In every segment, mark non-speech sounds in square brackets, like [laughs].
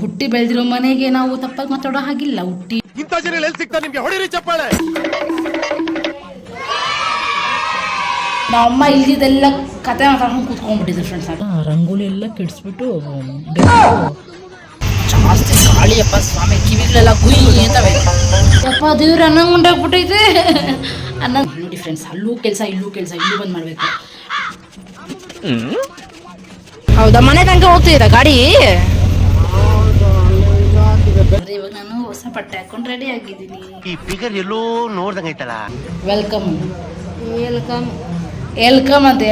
ಹುಟ್ಟಿ ಬೆಳೆದಿರೋ ಮನೆಗೆ ನಾವು ತಪ್ಪಾಗಿ ಮಾತಾಡೋ ಹಾಗಿಲ್ಲ. ಹುಟ್ಟಿ ಇಂಥ ಜನ ಎಲ್ಲಿ ಸಿಗ್ತಾ ನಿಮ್ಗೆ? ಹೊಡಿರಿ ಚಪ್ಪಾಳೆ. ನಮ್ಮ ಇಲ್ದಿದ್ದೆಲ್ಲ ಕತೆ ಮಾತಾಡ್ಕೊಂಡು ಕೂತ್ಕೊಂಡ್ಬಿಟ್ಟಿದ್ರು ಫ್ರೆಂಡ್ಸ್ ರಂಗೋಲಿ ಎಲ್ಲ ಕೆಡಿಸ್ಬಿಟ್ಟು ಜಾಸ್ತಿ ಗಾಳಿಯಪ್ಪ ಸ್ವಾಮಿ ಕಿವಿಗಳೆಲ್ಲ ಗುಯಿ ಅಂತವೆ ಯಪ್ಪ ದೇವ್ರ ಅನ್ನಂಗ್ ಉಂಟಾಗ್ಬಿಟ್ಟೈತೆ ಅನ್ನ ನೋಡಿ ಫ್ರೆಂಡ್ಸ್ ಅಲ್ಲೂ ಕೆಲಸ ಇಲ್ಲೂ ಕೆಲಸ ಇಲ್ಲೂ ಬಂದ್ ಮಾಡ್ಬೇಕು. ಹೌದಾ? ಮನೆ ತನಕ ಹೋಗ್ತಿದ್ದೀರಾ ಗಾಡಿ? ಇವಾಗ ನಾನು ಹೊಸ ಬಟ್ಟೆ ಹಾಕೊಂಡು ರೆಡಿ ಆಗಿದ್ದೀನಿ. ಈ ಫಿಗರ್ ಎಲ್ಲೋ ನೋಡ್ದಂಗೈತಲ್ಲ ವೆಲ್ಕಮ್ ವೆಲ್ಕಮ್ ವೆಲ್ಕಮ್ ಅಂತ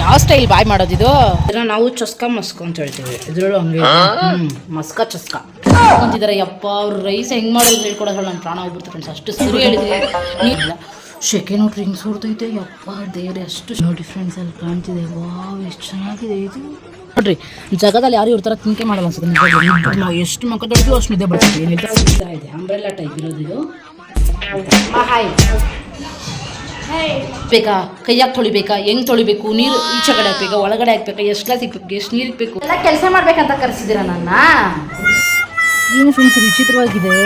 ಯಾವ ಸ್ಟೈಲ್ ಬಾಯ್ ಮಾಡೋದಿದು ಇದನ್ನ ನಾವು ಚಸ್ಕ ಮಸ್ಕ ಅಂತ ಹೇಳ್ತೀವಿ. ಇದ್ರಲ್ಲೂ ಹಂಗೆ ಹ್ಮ್ ಮಸ್ಕ ಚಸ್ಕ. ಅಂತಿದ್ದಾರೆ ಯಪ್ಪ ಅವ್ರು ರೈಸ್ ಹೆಂಗ್ ಮಾಡೋದು ಹೇಳ್ಕೊಡೋದು ನನ್ನ ಪ್ರಾಣ ಹೋಗ್ಬಿಡ್ತು ಫ್ರೆಂಡ್ಸ್ ಅಷ್ಟು ಸರಿ ಹೇಳಿದ್ರಿ. ನೀಲ್ಲ ಶೆಕೆ ನೋಡ್ರಿ ಹಿಂಗೆ ಸುರಿದೈತೆ ಯಪ್ಪ ದೇವ್ರೆ ಅಷ್ಟು ನೋಡಿ ಫ್ರೆಂಡ್ಸ್ ಅಲ್ಲಿ ಕಾಣ್ತಿದೆ. ವಾವ್ ಎಷ್ಟು ಚೆನ್ನಾಗಿದೆ ಇದು. ನೋಡ್ರಿ ಜಗದಲ್ಲಿ ಯಾರು ಇವ್ರ ಥರ ತಿಂಕೆ ಮಾಡಲ್ಲ ಅನ್ಸುತ್ತೆ. ನಾವು ಎಷ್ಟು ಮಕ್ಕ ದೊಡ್ಡ ಅಷ್ಟು ನಿದ್ದೆ ಬರ್ತೀವಿ ಇದೆ. ಅಂಬ್ರೆಲ್ಲ ಟೈಪ್ ಇರೋದು ಇದು. ಹಾಯ್ ಬೇಕಾ? ಕೈಯಾಗ ತೊಳಿಬೇಕಾ? ಹೆಂಗ್ ತೊಳಿಬೇಕು? ನೀರು ಈಚೆ ಕಡೆ ಹಾಕ್ಬೇಕಾ? ಒಳಗಡೆ ಹಾಕ್ಬೇಕಾ? ಎಷ್ಟು ಗ್ಲಾಸ್ ಇಕ್ಬೇಕು? ಎಷ್ಟು ನೀರು ಇಕ್ಬೇಕು? ಎಲ್ಲ ಕೆಲಸ ಮಾಡ್ಬೇಕಂತ ಕರೆಸಿದ್ದೀರ ನನ್ನ? ಏನು ಫ್ರೆಂಡ್ಸ್ ವಿಚಿತ್ರವಾಗಿದೆ.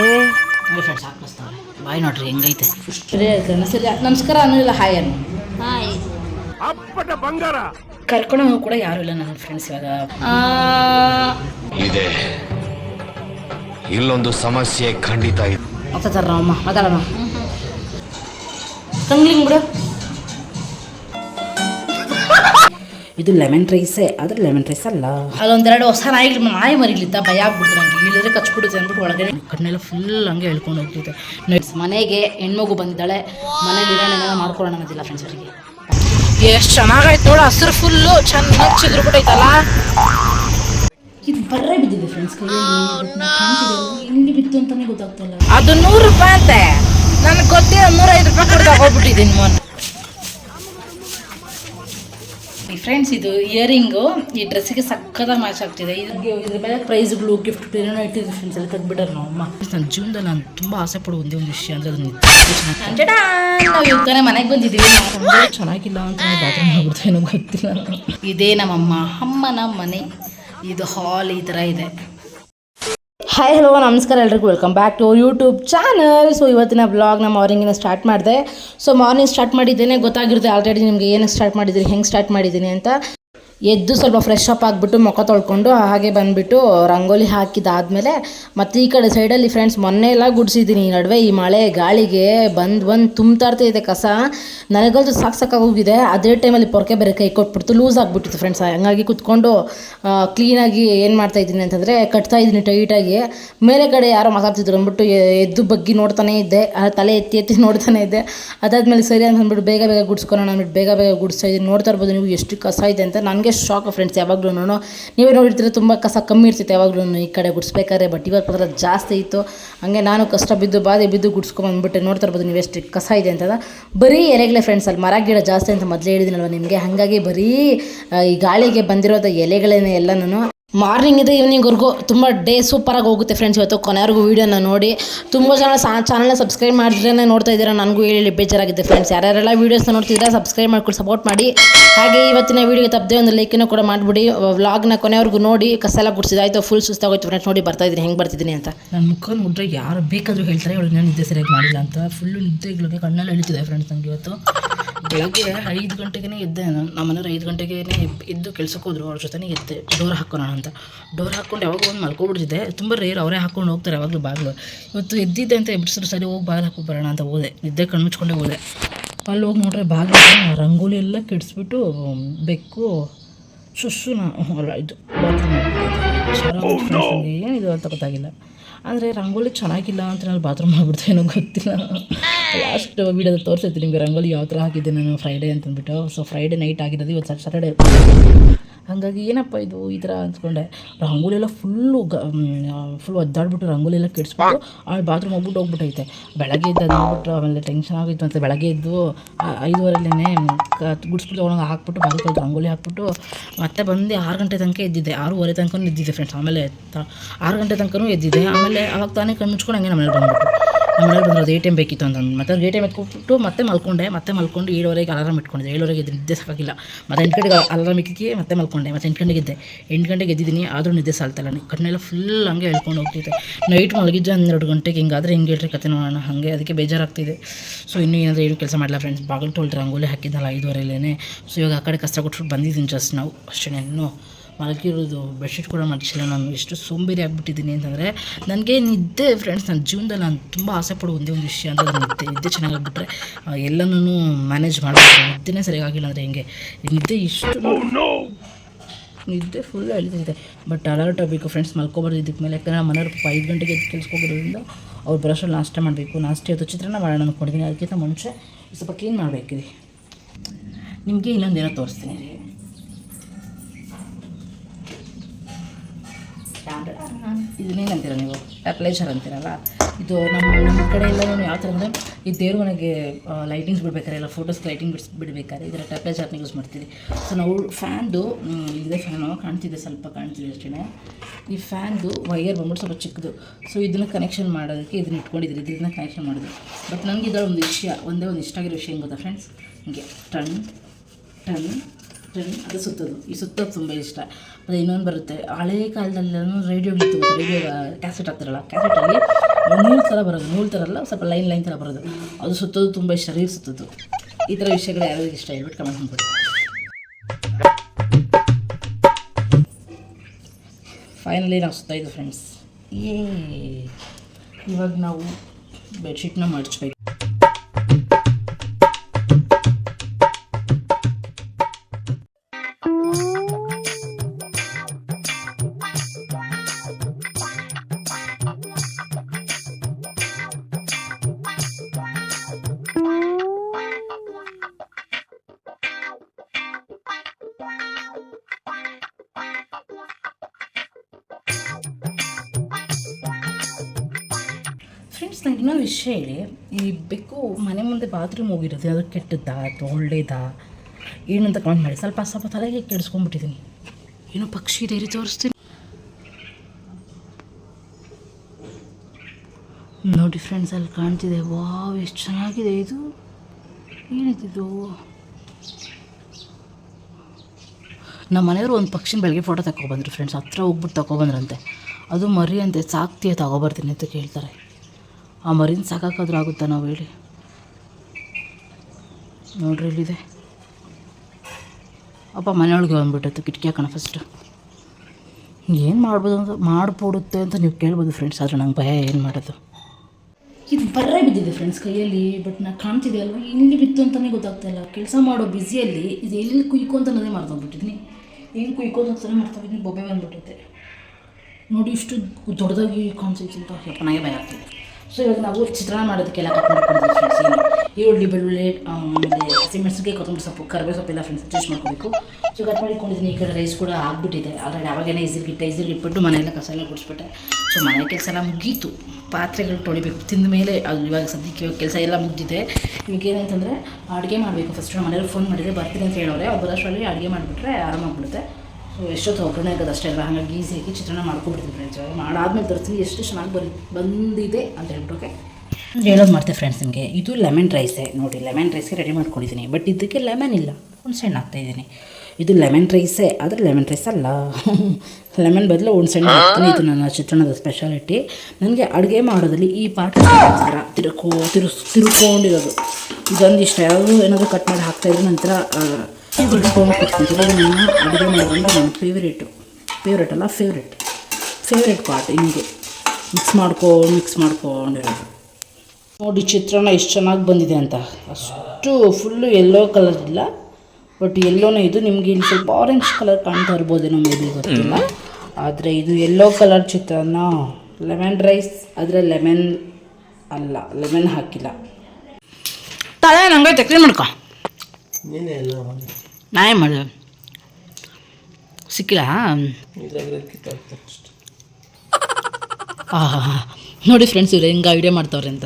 ನೋಡಿ ಫ್ರೆಂಡ್ಸ್ ಹಾಕಿಸ್ತಾವ್ರೆ ಬಾಯ್ ನೋಡ್ರಿ ಹೆಂಗೈತೆ. ಸರಿ ನಮಸ್ಕಾರ ಅನ್ನೋದಿಲ್ಲ ಹಾಯ್ ಅನ್ನು ಹಾಯ್ ಅಪ್ಪಟ ಬಂಗಾರ. ಕರ್ಕೊಂಡು ಕೂಡ ಯಾರು ಇಲ್ಲ ನನ್ನ ಫ್ರೆಂಡ್ಸ್ ಇವಾಗ. ಆ, ಇದೆ. ಇಲ್ಲೊಂದು ಸಮಸ್ಯೆ ಖಂಡಿತ ಇದೆ. ಮಾತಾಡ್ತಾರ ಅಮ್ಮ ಮಾತಾಡಮ್ಮ ತಂಗ್ಲಿಂಗ್ ಬಿಡು. ಇದು ಲೆಮನ್ ರೈಸೇ ಆದ್ರೆ ಲೆಮನ್ ರೈಸ್ ಅಲ್ಲ. ಅಲ್ಲೊಂದೆರಡು ಹೊಸ ನಾಯಿಗಳು ನಾಯಿ ಮರಿಲಿತ್ತ ಭಯ ಆಗ್ಬಿಡ್ತು ನಂಗೆ. ಇಲ್ಲಿದ್ರೆ ಕಚ್ಬಿಡುತ್ತೆ ಅಂದ್ಬಿಟ್ಟು ಒಳಗಡೆ ಕಣ್ಣೆಲ್ಲ ಫುಲ್ ಹಂಗೆ ಹೇಳ್ಕೊಂಡು ಹೋಗ್ತಿದ್ದೆ ಮನೆಗೆ ಹೆಣ್ಮಗು ಬಂದಿದ್ದಾಳೆ. ಮನೇಲಿ ಇರೋಣ ಮಾಡ್ಕೊಳ್ಳೋಣ ಅನ್ನೋದಿಲ್ಲ ಫ್ರೆಂಡ್ಸ್ ಅವರಿಗೆ. ಎಷ್ಟು ಚೆನ್ನಾಗೈತೆ ನೋಡು ಹಸಿರು ಫುಲ್ಲು ಚೆನ್ನಾಗಿ ಚಿದ್ರು ಬಿಟ್ಟೈತಲ್ಲ. ಇದು ಬರ್ರೆ ಬಿದ್ದಿದೆ ಫ್ರೆಂಡ್ಸ್ ಎಲ್ಲಿ ಬಿತ್ತು ಅಂತಾನೆ ಗೊತ್ತಾಗ್ತಿಲ್ಲ ಅದು ನೂರು ರೂಪಾಯಿ ಅಂತೆ. ನನಗೆ ಗೊತ್ತಿಲ್ಲ ನೂರೈದು ರೂಪಾಯಿ ಕೊಡ್ತಾ ಹೋಗ್ಬಿಟ್ಟಿದ್ದೀನಿ ಮೊನ್ನೆ. ಫ್ರೆಂಡ್ಸ್ ಇದು ಇಯರಿಂಗು ಈ ಡ್ರೆಸ್ಸಿಗೆ ಸಕ್ಕತ್ತಾಗಿ ಮ್ಯಾಚ್ ಆಗ್ತಿದೆ. ಇದ್ರ ಇದ್ರ ಮೇಲೆ ಪ್ರೈಸ್ಗಳು ಗಿಫ್ಟ್ ಏನೋ ಇಟ್ಟಿದ್ರು ಫ್ರೆಂಡ್ಸ್ ಎಲ್ಲ ತೆಗ್ಬಿಟ್ಟಾರೆ ನಾವು ಅಮ್ಮ. ನನ್ನ ಜೀವನದಲ್ಲಿ ನಾನು ತುಂಬ ಆಸೆ ಪಡೋ ಒಂದೇ ಒಂದು ವಿಷಯ ಅಂದರೆ ಅದನ್ನು ನಾವು ಇವತ್ತಾನೆ ಮನೆಗೆ ಬಂದಿದ್ದೀವಿ. ಚೆನ್ನಾಗಿಲ್ಲ ಅಂತ ಬಾತ್ರೂಮ್ ಆಗ್ಬಿಡ್ತು ಏನೋ ಗೊತ್ತಿಲ್ಲ. ಇದೇ ನಮ್ಮಮ್ಮ ಅಮ್ಮನ ಮನೆ. ಇದು ಹಾಲ್ ಈ ಥರ ಇದೆ. ಹಾಯ್ ಹಲೋ ನಮಸ್ಕಾರ ಎಲ್ರಿಗೂ. Welcome back to YouTube channel so ಇವತ್ತಿನ ಬ್ಲಾಗ್ ಬ್ಲಾಗ್ನ ಮಾರ್ನಿಂಗಿನ ಸ್ಟಾರ್ಟ್ ಮಾಡಿದೆ. ಸೊ ಮಾರ್ನಿಂಗ್ ಸ್ಟಾರ್ಟ್ ಮಾಡಿದ್ದೇನೆ. ಗೊತ್ತಾಗಿರುತ್ತೆ ಆಲ್ರೆಡಿ ನಿಮಗೆ ಏನು ಸ್ಟಾರ್ಟ್ ಮಾಡಿದ್ದೀನಿ ಹೆಂಗೆ ಸ್ಟಾರ್ಟ್ ಮಾಡಿದ್ದೀನಿ ಅಂತ. ಎದ್ದು ಸ್ವಲ್ಪ ಫ್ರೆಶ್ ಅಪ್ ಆಗಿಬಿಟ್ಟು ಮುಖ ತೊಳ್ಕೊಂಡು ಹಾಗೆ ಬಂದುಬಿಟ್ಟು ರಂಗೋಲಿ ಹಾಕಿದಾದ್ಮೇಲೆ ಮತ್ತು ಈ ಕಡೆ ಸೈಡಲ್ಲಿ ಫ್ರೆಂಡ್ಸ್ ಮೊನ್ನೆ ಎಲ್ಲ ಗುಡಿಸಿದ್ದೀನಿ ಈ ನಡುವೆ ಈ ಮಳೆ ಗಾಳಿಗೆ ಬಂದು ಬಂದು ತುಂಬ್ತಾ ಇದೆ ಕಸ. ನನಗಂತೂ ಸಾಕು ಸಾಕಾಗೋಗಿದೆ ಅದೇ ಟೈಮಲ್ಲಿ ಪೊರಕೆ ಬೇರೆ ಕೈ ಕೊಟ್ಬಿಡ್ತು. ಲೂಸ್ ಆಗಿಬಿಟ್ಟಿತ್ತು ಫ್ರೆಂಡ್ಸ್ ಹಂಗಾಗಿ ಕುತ್ಕೊಂಡು ಕ್ಲೀನಾಗಿ ಏನು ಮಾಡ್ತಾ ಇದ್ದೀನಿ ಅಂತಂದರೆ ಕಟ್ತಾ ಇದ್ದೀನಿ ಟೈಟಾಗಿ ಮೇಲೆ ಕಡೆ ಯಾರೋ ಮಾತಾಡ್ತಿದ್ರು ಅಂದ್ಬಿಟ್ಟು ಎದ್ದು ಬಗ್ಗಿ ನೋಡ್ತಾನೆ ಇದ್ದೆ. ತಲೆ ಎತ್ತಿ ಎತ್ತಿ ನೋಡ್ತಾನೆ ಇದ್ದೆ. ಅದಾದಮೇಲೆ ಸರಿ ಅಂತ ಅಂದ್ಬಿಟ್ಟು ಬೇಗ ಬೇಗ ಗುಡಿಸ್ಕೊಳ್ಳೋಣ ಅಂದ್ಬಿಟ್ಟು ಬೇಗ ಬೇಗ ಗುಡಿಸ್ತಾ ಇದ್ದೀನಿ. ನೋಡ್ತಾ ಇರ್ಬೋದು ನೀವು ಎಷ್ಟು ಕಸ ಇದೆ ಅಂತ. ನನಗೆ ಶಾಕ್ ಫ್ರೆಂಡ್ಸ್ ಯಾವಾಗಲೂ ನೀವೇ ನೋಡಿರ್ತೀರ ತುಂಬ ಕಸ ಕಮ್ಮಿ ಇರ್ತಿತ್ತು ಯಾವಾಗಲೂ ಈ ಕಡೆ ಗುಡಿಸ್ಬೇಕಾದ್ರೆ ಬಟ್ ಇವತ್ತು ಮಾತ್ರ ಜಾಸ್ತಿ ಇತ್ತು. ಹಂಗೆ ನಾನು ಕಷ್ಟ ಬಿದ್ದು ಬಾದೆ ಬಿದ್ದು ಗುಡ್ಸ್ಕೊಂಬಂದ್ಬಿಟ್ಟು ನೋಡ್ತಾ ಇರ್ಬೋದು ನೀವು ಎಷ್ಟು ಕಸ ಇದೆ ಅಂತ ಬರೀ ಎಲೆಗಳೇ ಫ್ರೆಂಡ್ಸ್ ಅಲ್ಲಿ ಮರ ಗಿಡ ಜಾಸ್ತಿ ಅಂತ ಮೊದಲೇ ಹೇಳಿದಿನಲ್ವ ನಿಮಗೆ? ಹಾಗಾಗಿ ಬರೀ ಈ ಗಾಳಿಗೆ ಬಂದಿರೋದ ಎಲೆಗಳೇನೆ ಎಲ್ಲನೂ ಮಾರ್ನಿಂಗ್ ಇದೆ ಈವ್ನಿಂಗ್ವರೆಗೂ ತುಂಬ ಡೇ ಸೂಪರಾಗಿ ಹೋಗುತ್ತೆ ಫ್ರೆಂಡ್ಸ್ ಇವತ್ತು. ಕೊನೆವರೆಗೂ ವೀಡಿಯೋನ ನೋಡಿ. ತುಂಬ ಜನ ಸಾ ಚಾನಲ್ನ ಸಬ್ಸ್ಕ್ರೈಬ್ ಮಾಡಿದ್ರೇ ನೋಡ್ತಾ ಇದ್ದೀರಾ? ನನಗೂ ಹೇಳಿ ಬೇಜಾರಾಗಿದೆ ಫ್ರೆಂಡ್ಸ್ ಯಾರ್ಯಾರೆಲ್ಲ ವೀಡಿಯೋಸ್ನ ನೋಡ್ತಿದ್ದೀರಾ ಸಬ್ಸ್ಕ್ರೈಬ್ ಮಾಡ್ಕೊಂಡು ಸಪೋರ್ಟ್ ಮಾಡಿ. ಹಾಗೆ ಇವತ್ತಿನ ವೀಡಿಯೋಗೆ ತಪ್ಪದೆ ಒಂದು ಲೈಕನ್ನು ಕೂಡ ಮಾಡಿಬಿಡಿ. ವ್ಲಾಗ್ನ ಕೊನೆವರೆಗೂ ನೋಡಿ. ಕಸ ಎಲ್ಲ ಗುಡಿಸಿದಾಯ್ತು ಫುಲ್ ಸುಸ್ತಾಗೋಯ್ತು ಫ್ರೆಂಡ್ಸ್ ನೋಡಿ ಬರ್ತಾ ಇದ್ದೀನಿ. ಹೆಂಗೆ ಬರ್ತಿದ್ದೀನಿ ಅಂತ. ನನ್ನ ಮುಖ ನೋಡಿದ್ರೆ ಯಾರು ಬೇಕಾದರೂ ಹೇಳ್ತಾರೆ. ಇವಳು ನಾನು ನಿದ್ದೆ ಸರಿಯಾಗಿ ಮಾಡಿಲ್ಲ ಅಂತ. ಫುಲ್ಲು ನಿದ್ದೆಗಳಿಗೆ ಕಣ್ಣಲ್ಲಿ ಎಳಿತಿದೆ ಫ್ರೆಂಡ್ಸ್ ನನಗೆ ಇವತ್ತು. ಬೆಳಗ್ಗೆ ಐದು ಗಂಟೆಗೆ ಎದ್ದೆ ನಾನು. ನಮ್ಮ ಮನೆಯವ್ರು ಐದು ಗಂಟೆಗೆ ಎದ್ದು ಕೆಲ್ಸಕ್ಕೆ ಹೋದ್ರು ಅವ್ರ ಜೊತೆನೇ ಎದ್ದೆ. ಡೋರ್ ಹಾಕೋಣ ಅಂತ. ಡೋರ್ ಹಾಕ್ಕೊಂಡು ಯಾವಾಗ ಒಂದು ಮಲ್ಕೊಬಿಡ್ತಿದ್ದೆ ತುಂಬ ರೇರ್ ಅವರೇ ಹಾಕ್ಕೊಂಡು ಹೋಗ್ತಾರೆ ಯಾವಾಗಲೂ ಬಾಗಿಲು. ಇವತ್ತು ಎದ್ದಿದ್ದೆ ಅಂತ ಎಬ್ಬಿಸಿದ್ರು ಸರಿ ಹೋಗಿ ಬಾಗಿಲು ಹಾಕೋ ಬರೋಣ ಅಂತ ಹೋದೆ. ನಿದ್ದೆ ಕಣ್ಣು ಮುಚ್ಕೊಂಡೆ ಹೋದೆ. ಅಲ್ಲಿ ಹೋಗಿ ನೋಡ್ರೆ ಬಾಗಿಲು ರಂಗೋಲಿ ಎಲ್ಲ ಕೆಡಿಸ್ಬಿಟ್ಟು ಬೆಕ್ಕು ಸುಸ್ಸುನ ಇದು ಬಾತ್ರೂಮ್ ಏನಿದು ಅಂತ ಗೊತ್ತಾಗಿಲ್ಲ. ಅಂದರೆ ರಂಗೋಲಿ ಚೆನ್ನಾಗಿಲ್ಲ ಅಂತ ನಾನು ಬಾತ್ರೂಮ್ ಮಾಡ್ಬಿಡ್ತೆ ಏನೋ ಗೊತ್ತಿಲ್ಲ. ಲಾಸ್ಟ್ ವೀಡಿಯೋದಲ್ಲಿ ತೋರಿಸಿದ್ದೆ ನಿಮಗೆ ರಂಗೋಲಿ ಯಾವ ಥರ ಹಾಕಿದ್ದೆ ನಾನು ಫ್ರೈಡೇ ಅಂತಂದ್ಬಿಟ್ಟು. ಸೊ ಫ್ರೈಡೇ ನೈಟ್ ಆಗಿರೋದು ಇವತ್ತು ಸ್ಯಾಟರ್ಡೇ ಹಾಗಾಗಿ ಏನಪ್ಪ ಇದು ಈ ಥರ ಅನ್ಸ್ಕೊಂಡೆ ರಂಗೋಲಿ ಎಲ್ಲ ಫುಲ್ಲು ಗ ಫುಲ್ ಒದ್ದಾಡ್ಬಿಟ್ಟು ರಂಗೋಲಿ ಎಲ್ಲ ಕೆಡಿಸ್ಬಿಟ್ಟು ಆಮೇಲೆ ಬಾತ್ರೂಮ್ ಹೋಗ್ಬಿಟ್ಟು ಹೋಗ್ಬಿಟ್ಟೈತೆ. ಬೆಳಗ್ಗೆ ಎದ್ದು ಅದು ಆಮೇಲೆ ಟೆನ್ಷನ್ ಆಗಿತ್ತು ಅಂತ ಬೆಳಗ್ಗೆ ಎದ್ದು ಐದುವರೆಲ್ಲೇ ಗುಡಿಸ್ಬಿಟ್ಟು ತೊಗೊಂಡು ಹಾಕ್ಬಿಟ್ಟು ಬಾಗಿಲು ರಂಗೋಲಿ ಹಾಕ್ಬಿಟ್ಟು ಮತ್ತೆ ಬಂದು ಆರು ಗಂಟೆ ತನಕ ಎದ್ದಿದ್ದೆ. ಆರೂವರೆ ತನಕ ಎದ್ದಿದ್ದೆ ಫ್ರೆಂಡ್ಸ್ ಆಮೇಲೆ ಆರು ಗಂಟೆ ತನಕನೂ ಎದ್ದಿದ್ದೆ. ಆಮೇಲೆ ಅವಾಗ ತಾನೇ ಕಣ್ಣು ಮುಚ್ಕೊಂಡು ಹಂಗೆ ನಮ್ಮ ಮನೇಲಿ ಬಂದ್ಬಿಟ್ಟು ಮನೆಯವ್ರು ಅದು ಎ ಟಿ ಎಂ ಬೇಕಿತ್ತು ಅಂತ ಮತ್ತೆ ಎ ಟಿ ಎಂ ಎತ್ಕೊಟ್ಬಿಟ್ಟು ಮತ್ತೆ ಮಲ್ಕೊಂಡೆ, ಮತ್ತೆ ಮಲ್ಕೊಂಡು ಏಳುವರೆಗೆ ಅಲಾರಾಮ್ ಇಟ್ಕೊಂಡಿದ್ದೆ ಏಳುವರೆಗೆ ಎದ್ದು ನಿದ್ದೆ ಸಾಕಾಗಿಲ್ಲ. ಮತ್ತೆ ಎಂಟು ಗಂಟೆಗೆ ಅಲಾರಾಮ್ ಇಕ್ಕಿ ಮತ್ತೆ ಮಲ್ಕೊಂಡೆ. ಮತ್ತೆ ಎಂಟು ಗಂಟೆಗೆ ಎದ್ದೆ. ಎಂಟು ಗಂಟೆಗೆ ಎದ್ದಿದ್ದೀನಿ, ಆದರೂ ನಿದ್ದೆ ಸಾಲ್ತಲ್ಲ ಕಣ್ಣೆಲ್ಲ ಫುಲ್ ಹಂಗೆ ಹೇಳ್ಕೊಂಡು ಹೋಗ್ತಿದ್ದೆ ನೈಟ್ ಮಲಗಿದ್ದು ಹನ್ನೆರಡು ಗಂಟೆಗೆ ಹಿಂಗಾದ್ರೆ ಹಿಂಗೆ ಹೇಳ್ರಿ ಕತೆ ನೋಡೋಣ. ಹಾಗೆ ಅದಕ್ಕೆ ಬೇಜಾರಾಗ್ತಿದೆ. ಸೊ ಇನ್ನೂ ಏನಾದರೂ ಏನು ಕೆಲಸ ಮಾಡಲ್ಲ ಫ್ರೆಂಡ್ಸ್ ಬಾಗಿಲು ತೊಳ್ದು ರಂಗೋಲಿ ಹಾಕಿದ್ದಲ್ಲ ಐದುವರೆಲೇ ಸೊ ಇವಾಗ ಆ ಕಡೆ ಕಷ್ಟ ಕೊಟ್ಬಿಟ್ಟು ಬಂದಿದ್ದೀನಿ ಜಸ್ಟ್ ನಾವು. ಅಷ್ಟೇ ಮಲಗಿರೋದು ಬೆಡ್ಶೀಟ್ ಕೂಡ ಮಡಚಿಲ್ಲ ನಾನು. ಎಷ್ಟು ಸೋಂಬೇರಿ ಆಗಿಬಿಟ್ಟಿದ್ದೀನಿ ಅಂತಂದರೆ ನನಗೆ ನಿದ್ದೆ ಫ್ರೆಂಡ್ಸ್ ನನ್ನ ಜೀವನದಲ್ಲಿ ನಾನು ತುಂಬ ಆಸೆ ಪಡೋ ಒಂದೇ ಒಂದು ವಿಷಯ ಅಂದರೆ ಅದು ನಿದ್ದೆ. ನಿದ್ದೆ ಚೆನ್ನಾಗಾಗ್ಬಿಟ್ರೆ ಎಲ್ಲನೂ ಮ್ಯಾನೇಜ್ ಮಾಡಬೇಕು. ನಿದ್ದೆನೇ ಸರಿಯಾಗಿಲ್ಲ ಅಂದರೆ ಹೆಂಗೆ? ನಿದ್ದೆ ಇಷ್ಟು ನಿದ್ದೆ ಫುಲ್ ಎಳಿತಿದೆ. ಬಟ್ ಅಲರ್ಟ್ ಆಗಬೇಕು ಫ್ರೆಂಡ್ಸ್ ಮಲ್ಕೊಬಾರ್ದು ಇದಕ್ಕೆ ಮೇಲೆ. ಯಾಕಂದರೆ ಮನೆಯವ್ರ ಪಾಪ ಐದು ಗಂಟೆಗೆ ಎದ್ದು ಕೆಲ್ಸಕ್ಕೆ ಅವ್ರು ಅಲ್ಲಿ ನಾಷ್ಟ ಮಾಡಬೇಕು. ನಾಷ್ಟ ಅಥವಾ ಚಿತ್ರಾನ್ನ ಮಾಡೋಣ ಅಂದ್ಕೊಂಡಿದ್ದೀನಿ ಅದಕ್ಕಿಂತ ಮುಂಚೆ ಸ್ವಲ್ಪ ಕ್ಲೀನ್ ಮಾಡಬೇಕಿದೆ. ನಿಮಗೆ ಇನ್ನೊಂದೇನೋ ತೋರಿಸ್ತೀನಿ. ರೀ ಇದನ್ನೇನಂತೀರ ನೀವು? ಟಪ್ಲೇಚರ್ ಅಂತೀರಲ್ಲ? ಇದು ನಮ್ಮ ನಮ್ಮ ಕಡೆ ಎಲ್ಲ ಯಾವ ಥರ ಅಂದರೆ, ಈ ದೇವ್ರ ಮನೆಗೆ ಲೈಟಿಂಗ್ಸ್ ಬಿಡ್ಬೇಕಾದ್ರೆ ಎಲ್ಲ ಫೋಟೋಸ್ಗೆ ಲೈಟಿಂಗ್ ಬಿಡ್ಸ್ ಬಿಡಬೇಕಾದ್ರೆ ಇದರ ಟಪ್ಲೇಚರ್ನ ಯೂಸ್ ಮಾಡ್ತೀವಿ ಸೊ ನಾವು ಫ್ಯಾನ್ದು ಇದೆ ಫ್ಯಾನು ಕಾಣ್ತಿದೆ ಸ್ವಲ್ಪ ಕಾಣ್ತಿದೆ ಅಷ್ಟೇ ಈ ಫ್ಯಾನ್ದು ವೈಯರ್ ಬಂದ್ಬಿಟ್ಟು ಸ್ವಲ್ಪ ಚಿಕ್ಕದು. ಸೊ ಇದನ್ನು ಕನೆಕ್ಷನ್ ಮಾಡೋದಕ್ಕೆ ಇದನ್ನ ಇಟ್ಕೊಂಡಿದ್ದೀರಿ, ಇದನ್ನ ಕನೆಕ್ಷನ್ ಮಾಡೋದು. ಬಟ್ ನನಗೆ ಇದರ ಒಂದು ವಿಷಯ, ಒಂದೇ ಒಂದು ಇಷ್ಟ ಆಗಿರೋ ವಿಷಯ ಏನು ಗೊತ್ತಾ ಫ್ರೆಂಡ್ಸ್ ಹಿಂಗೆ. ಟನ್ ಟನ್ ಅದು ಸುತ್ತೋದು. ಈ ಸುತ್ತೋದು ತುಂಬ ಇಷ್ಟ. ಮತ್ತು ಇನ್ನೊಂದು ಬರುತ್ತೆ. ಹಳೇ ಕಾಲದಲ್ಲೆಲ್ಲ ರೇಡಿಯೋಗಳಿತ್ತು ರೇಡಿಯೋ ಕ್ಯಾಸೆಟ್ ಹಾಕ್ತಾರಲ್ಲ ಕ್ಯಾಸೆಟಲ್ಲಿ ನೂಲು ಥರ ಬರೋದು. ನೂಲು ಥರ ಅಲ್ಲ, ಸ್ವಲ್ಪ ಲೈನ್ ಲೈನ್ ಥರ ಬರೋದು. ಅದು ಸುತ್ತೋದು ತುಂಬ ಇಷ್ಟ ರೀಲ್ ಸುತ್ತೋದು. ಈ ಥರ ವಿಷಯಗಳು ಯಾರಿಗೂ ಇಷ್ಟ ಹೇಳ್ಬಿಟ್ಟು ಕಮೆಂಟ್ ಮಾಡ್ಬೋದು ಫೈನಲಿ ನಾವು ಸುತ್ತಾಯಿದ್ದು ಫ್ರೆಂಡ್ಸ್ ಏ ಇವಾಗ ನಾವು ಬೆಡ್ಶೀಟ್ನ ಮಡಚ್ಬೇಕು ನಂಗೆ ಇನ್ನೊಂದು ವಿಷಯ ಹೇಳಿ. ಈ ಬೆಕ್ಕು ಮನೆ ಮುಂದೆ ಬಾತ್ರೂಮ್ ಹೋಗಿರೋದು ಅದು ಕೆಟ್ಟದ್ದಾ, ಅಥವಾ ಒಳ್ಳೇದಾ? ಏನಂತ ಕಮೆಂಟ್ ಮಾಡಿ. ಸ್ವಲ್ಪ ಸ್ವಲ್ಪ ತಲೆಗೆ ಕೆಡಿಸ್ಕೊಂಡ್ಬಿಟ್ಟಿದ್ದೀನಿ ಏನೋ ಪಕ್ಷಿ ಡೈರಿ ತೋರಿಸ್ತೀನಿ. ನೋಡಿ ಫ್ರೆಂಡ್ಸ್ ಅಲ್ಲಿ ಕಾಣ್ತಿದೆ. ವಾವ್, ಎಷ್ಟು ಚೆನ್ನಾಗಿದೆ ಇದು. ಏನಿದು ನಮ್ಮ ಮನೆಯವರು ಒಂದು ಪಕ್ಷಿನ ಬೆಳಗ್ಗೆ ಫೋಟೋ ತಗೊಬಂದ್ರು ಫ್ರೆಂಡ್ಸ್ ಹತ್ರ ಹೋಗ್ಬಿಟ್ಟು ತಗೊಬಂದ್ರಂತೆ ಅದು ಮರಿ ಅಂತೆ, ಸಾಕ್ತೀಯ ತಗೊಬರ್ತೀನಿ ಅಂತ ಕೇಳ್ತಾರೆ. ಆ ಮರಿನ ಸಾಕಾಕಾದ್ರೂ ಆಗುತ್ತಾ ನಾವು ಹೇಳಿ. ನೋಡ್ರಿ ಇಲ್ಲಿದೆ. ಅಪ್ಪ ಮನೆಯೊಳಗೆ ಬಂದ್ಬಿಟ್ಟಿತ್ತು ಕಿಟಕಿ ಹಾಕೋಣ ಫಸ್ಟು ಏನು ಮಾಡ್ಬೋದು ಅಂತ ಮಾಡ್ಬಿಡುತ್ತೆ ಅಂತ ನೀವು ಕೇಳ್ಬೋದು ಫ್ರೆಂಡ್ಸ್ ಆದರೆ ನಂಗೆ ಭಯ ಏನು ಮಾಡೋದು. ಇದು ಬರ್ರೆ ಬಿದ್ದಿದೆ ಫ್ರೆಂಡ್ಸ್ ಕೈಯಲ್ಲಿ ಬಟ್ ನಾನು ಕಾಣ್ತಿದ್ದೆ ಅಲ್ವಾ? ಇಲ್ಲಿ ಬಿತ್ತು ಅಂತಲೇ ಗೊತ್ತಾಗ್ತಾ ಇಲ್ಲ. ಕೆಲಸ ಮಾಡೋ ಬ್ಯುಸಿಯಲ್ಲಿ ಇದು ಎಲ್ಲಿ ಏನು ಕುಯ್ಕೋದು ಅಂತಲೇ ಮಾಡ್ತಾಯಿದ್ದೀನಿ ಬೊಬ್ಬೆ ಬಂದ್ಬಿಟ್ಟೈತೆ. ನೋಡಿ ಇಷ್ಟು ದೊಡ್ಡದಾಗಿ ಕಾಣಿಸೈತೆ ಅಂತ ನನಗೆ ಭಯ ಆಗ್ತಿದೆ. ಸೊ ಇವಾಗ ನಾವು ಚಿತ್ರಾನ್ನ ಮಾಡೋದಕ್ಕೆಲ್ಲ ಕಟ್ ಮಾಡ್ಕೊಂಡಿದ್ದೀವಿ ಈರುಳ್ಳಿ ಬೆಳ್ಳುಳ್ಳಿ ಆಮೇಲೆ ಹಸಿಮೆಣಸಿಗೆ ಕೊತ್ತಂಬರಿ ಸೊಪ್ಪು ಕರಿಬೇವು ಸೊಪ್ಪೆಲ್ಲ ಫ್ರೆಂಡ್ಸ್ ಟೇಸ್ಟ್ ಮಾಡ್ಕೋಬೇಕು ಸೊ ಕಟ್ ಮಾಡಿಕೊಂಡಿದ್ದೀನಿ ಈ ಕಡೆ ರೈಸ್ ಕೂಡ ಆಗ್ಬಿಟ್ಟಿದೆ. ಆಲ್ರೆಡಿ ಅವಾಗೇನೆ ಇಸಿಲ್ಗೆ ಗಿಟ್ಟೆ ಇಸಿಲ್ಗೆ ಇಟ್ಬಿಟ್ಟು ಮನೆಯೆಲ್ಲ ಕಸ ಎಲ್ಲ ಗುಡಿಸ್ಬಿಟ್ಟೆ. ಸೊ ಮನೆ ಕೆಲಸ ಎಲ್ಲ ಮುಗೀತು. ಪಾತ್ರೆಗಳು ತೊಳಿಬೇಕು. ತಿಂದ ಮೇಲೆ ಅದು ಇವಾಗ ಸದ್ಯಕ್ಕೆ ಕೆಲಸ ಎಲ್ಲ ಮುಗಿದಿದೆ. ಇವಾಗ ಏನಂತಂದರೆ ಅಡುಗೆ ಮಾಡಬೇಕು. ಫಸ್ಟ್ ಮನೇಲಿ ಫೋನ್ ಮಾಡಿದರೆ ಬರ್ತೀನಿ ಅಂತ ಹೇಳೋರೆ. ಅವ್ರು ಬರೋಷ್ಟರಲ್ಲಿ ಅಡುಗೆ ಮಾಡಿಬಿಟ್ರೆ ಆರಾಮಾಗ್ಬಿಡುತ್ತೆ. ಎಷ್ಟೊತ್ತು ಒಗ್ಗರಣೆ ಆಗೋದು ಅಷ್ಟೇ ಅಲ್ವಾ? ಹಾಗಾಗಿ ಈಸಿ ಹಾಕಿ ಚಿತ್ರಾನ್ನ ಮಾಡ್ಕೊಬಿಡ್ತೀನಿ ಫ್ರೆಂಡ್ಸ್ ಇವಾಗ. ಮಾಡಾದ್ಮೇಲೆ ತೋರಿಸ್ತೀನಿ. ಎಷ್ಟು ಚೆನ್ನಾಗಿ ಬರ್ ಬಂದಿದೆ ಅಂತ ಹೇಳ್ಬಿಟ್ಟು ಹೇಳೋದು ಮಾಡ್ತೆ ಫ್ರೆಂಡ್ಸ್ ನಿಮಗೆ. ಇದು ಲೆಮನ್ ರೈಸೇ ನೋಡಿ ಲೆಮನ್ ರೈಸ್ಗೆ ರೆಡಿ ಮಾಡ್ಕೊಂಡಿದ್ದೀನಿ. ಬಟ್ ಇದಕ್ಕೆ ಲೆಮನ್ ಇಲ್ಲ. ಹುಣಸೆ ಹಣ್ಣು ಹಾಕ್ತಾಯಿದ್ದೀನಿ ಇದು ಲೆಮನ್ ರೈಸೇ ಆದರೆ ಲೆಮನ್ ರೈಸ್ ಅಲ್ಲ. ಲೆಮನ್ ಬದಲು ಒಂದು ಹಣ್ಣು ಹಾಕ್ತೀನಿ. ಇದು ನನ್ನ ಚಿತ್ರಾನ್ನದ ಸ್ಪೆಷಾಲಿಟಿ ನನಗೆ ಅಡುಗೆ ಮಾಡೋದ್ರಲ್ಲಿ ಈ ಪಾರ್ಟ್ ಥರ ತಿರುಕೋ ತಿರು ತಿರುಕೊಂಡಿರೋದು. ಇದೊಂದು ಇಷ್ಟ. ಯಾವುದು ಏನಾದರೂ ಕಟ್ ಮಾಡಿ ಹಾಕ್ತಾಯಿದ್ರೆ ನಂತರ ತಿರ್ಕೊಂಡು ಕುತ್ಕೊಂತೀನಿ ಇದು ನನ್ನ ಅಡುಗೆ ಮಾಡೋದ್ರಿಂದ ನನ್ನ ಫೇವ್ರೇಟು ಫೇವ್ರೇಟ್ ಅಲ್ಲ ಫೇವ್ರೇಟ್ ಫೇವ್ರೇಟ್ ಪಾರ್ಟ್ ಹಿಂಗೆ ಮಿಕ್ಸ್ ಮಾಡ್ಕೊಂಡು ಮಿಕ್ಸ್ ಮಾಡ್ಕೊಂಡಿರೋದು ನೋಡಿ ಚಿತ್ರಾನ್ನ ಎಷ್ಟು ಚೆನ್ನಾಗಿ ಬಂದಿದೆ ಅಂತ. ಅಷ್ಟು ಫುಲ್ಲು ಎಲ್ಲೋ ಕಲರ್ ಇಲ್ಲ. ಬಟ್ ಎಲ್ಲೋನೇ ಇದು. ನಿಮಗೆ ಇಲ್ಲಿ ಸ್ವಲ್ಪ ಆರೆಂಜ್ ಕಲರ್ ಕಾಣ್ತಾ ಇರ್ಬೋದೇನೋ ಮೇ ಬಿ ಗೊತ್ತಿಲ್ಲ. ಆದರೆ ಇದು yellow colour chitranna lemon rice ಆದರೆ ಲೆಮನ್ ಅಲ್ಲ. ಲೆಮನ್ ಹಾಕಿಲ್ಲ. ತಲೆ ನಂಗೆ ತಕ್ರಿ ಮಾಡ್ಕೊ. ನಾನೇ ಮಾಡಿದೆ? ಸಿಕ್ಕಿಲ್ಲ? ಆಹಾ ನೋಡಿ ಫ್ರೆಂಡ್ಸ್ ಇವ್ರು ಹಿಂಗೆ ಐಡಿಯಾ ಮಾಡ್ತಾವ್ರೆ ಅಂತ.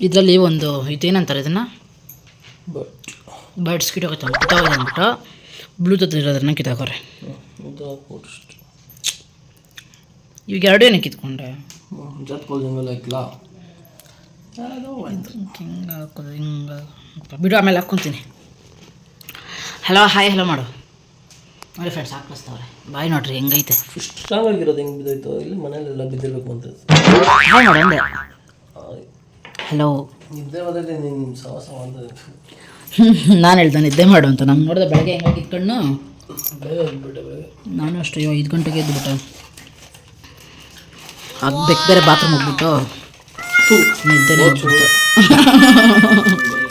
ಇದರಲ್ಲಿ ಒಂದು ಇದೇನಂತಾರೆ ಇದನ್ನು? ಬರ್ಡ್ಸ್ ಕಿತ್ತೋಗುತ್ತೆ ಕಿತ್ತೋಗಿದೆ ಅಂದ್ಬಿಟ್ಟು ಬ್ಲೂಟೂತ್ ಇರೋದನ್ನ ಕಿತ್ತಾಕೋರೆ. ಎರಡು ಏನಕ್ಕೆ ಕಿತ್ಕೊಂಡೆ ಹಿಂಗೆ ಹಾಕೋದು ಹಿಂಗೆ ಬಿಡು ಆಮೇಲೆ ಹಾಕ್ಕೊತೀನಿ. ಹಲೋ ಹಾಯ್ ಹಲೋ ಮಾಡು. ನೋಡಿ ಫ್ರೆಂಡ್ಸ್ ಹಾಕ್ಲಿಸ್ತವ್ರೆ ಬಾಯ್ ನೋಡ್ರಿ ಹೆಂಗೈತೆ? ಸ್ಟ್ರಾಂಗ್ ಆಗಿರೋದು ಹೆಂಗೆ ಬಿದ್ದೋಯ್ತು? ಇಲ್ಲಿ ಮನೇಲೆಲ್ಲ ಬಿದ್ದಿರಬೇಕು ಅಂತ. ಹಾಯ್ ಮಾಡು ಅಂದೆ ಹಲೋ ನಿದ್ದೆ ಬಂದೈತೆ ನಿನ್ನ ಸವಾಸ ಹ್ಞೂ ನಾನು ಹೇಳ್ದೆ ನಿದ್ದೆ ಮಾಡು ಅಂತ. ನಾನು ನೋಡಿದೆ ಬೆಳಗ್ಗೆ ಹೆಂಗಾಗಿ ಬಿಟ್ಟೆ ನಾನು ಅಷ್ಟು ಅಯ್ಯೋ ಐದು ಗಂಟೆಗೆ ಎದ್ದುಬಿಟ್ಟೆ ಅದು ಬೆಕ್ ಬೇರೆ ಬಾತ್ರೂಮ್ ಹೋಗ್ಬಿಟ್ಟು. ನಿದ್ದೆನೇ ಹೋಗ್ಬಿಟ್ಟು. [laughs]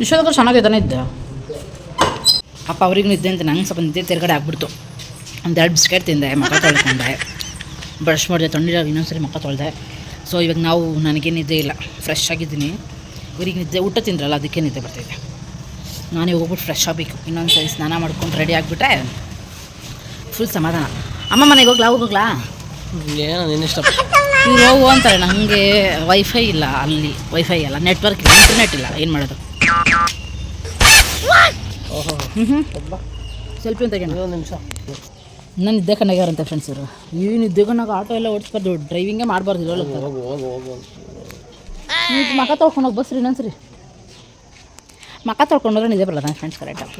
ವಿಶ್ವದಾಗ ಚೆನ್ನಾಗಿದ್ದಾನೆ ಇದ್ದ. ಅಪ್ಪ ಅವ್ರಿಗೆ ನಿದ್ದೆ ಅಂತ ನಂಗೆ ಸ್ವಲ್ಪ ನಿದ್ದೆ ತಿರ್ಗಡೆ ಆಗ್ಬಿಡ್ತು. ಒಂದೆರಡು ಬಿಸ್ಕೆಟ್ ತಿಂದೆ ಮಕ್ಕ ತೊಳ್ಕೊಂಡೆ. ಬ್ರಷ್ ಮಾಡಿದೆ ತೊಂಡಿರೋ ಇನ್ನೊಂದ್ಸರಿ ಮಕ್ಕ ತೊಳೆದೆ. ಸೊ ಇವಾಗ ನಾವು ನನಗೆ ನಿದ್ದೆ ಇಲ್ಲ. ಫ್ರೆಶ್ ಆಗಿದ್ದೀನಿ. ಇವ್ರಿಗೆ ನಿದ್ದೆ ಊಟ ತಿಂದ್ರಲ್ಲ ಅದಕ್ಕೆ ನಿದ್ದೆ ಬರ್ತಿದ್ದೆ ನಾನೇ ಹೋಗ್ಬಿಟ್ಟು ಫ್ರೆಶ್ ಆಗಬೇಕು. ಇನ್ನೊಂದು ಸರಿ ಸ್ನಾನ ಮಾಡ್ಕೊಂಡು ರೆಡಿ ಆಗಿಬಿಟ್ರೆ ಫುಲ್ ಸಮಾಧಾನ. ಅಮ್ಮ ಮನೆಗೆ ಹೋಗ್ಲಾ ಹೋಗ್ಲಾ? ಇವ್ರು ಹೋಗು ಅಂತಾರೆ ನನಗೆ ವೈಫೈ ಇಲ್ಲ ಅಲ್ಲಿ. ವೈಫೈ ಅಲ್ಲ ನೆಟ್ವರ್ಕ್ ಇಲ್ಲ ಇಂಟರ್ನೆಟ್ ಇಲ್ಲ ಏನು ಮಾಡೋದು? ಸೆಲ್ಫಿ ಅಂತ ಒಂದು ನಿಮಿಷ. ನನ್ನ ನಿದ್ದೆ ಕಣ್ಣಾಗ್ಯಾರಂತೆ ಫ್ರೆಂಡ್ಸ್ ಇವರು. ನೀವು ನಿದ್ದೆ ಕಣ್ಣಾಗ ಆಟೋ ಎಲ್ಲ ಓಡಿಸ್ಬಾರ್ದು ಡ್ರೈವಿಂಗೇ ಮಾಡಬಾರ್ದು ಹೋಗು ಹೋಗು ಹೋಗು. ನೀವು ಮಕ ತೊಳ್ಕೊಂಡೋಗಿ ಬಸ್ರಿ ಇನ್ನೊಂದ್ಸರಿ. ಮಕ ತೊಳ್ಕೊಂಡೋದ್ರೆ ನಿದ್ದೆ ಬರಲ್ಲ ನನ್ನ ಫ್ರೆಂಡ್ಸ್ ಕರೆಕ್ಟಾಗಿ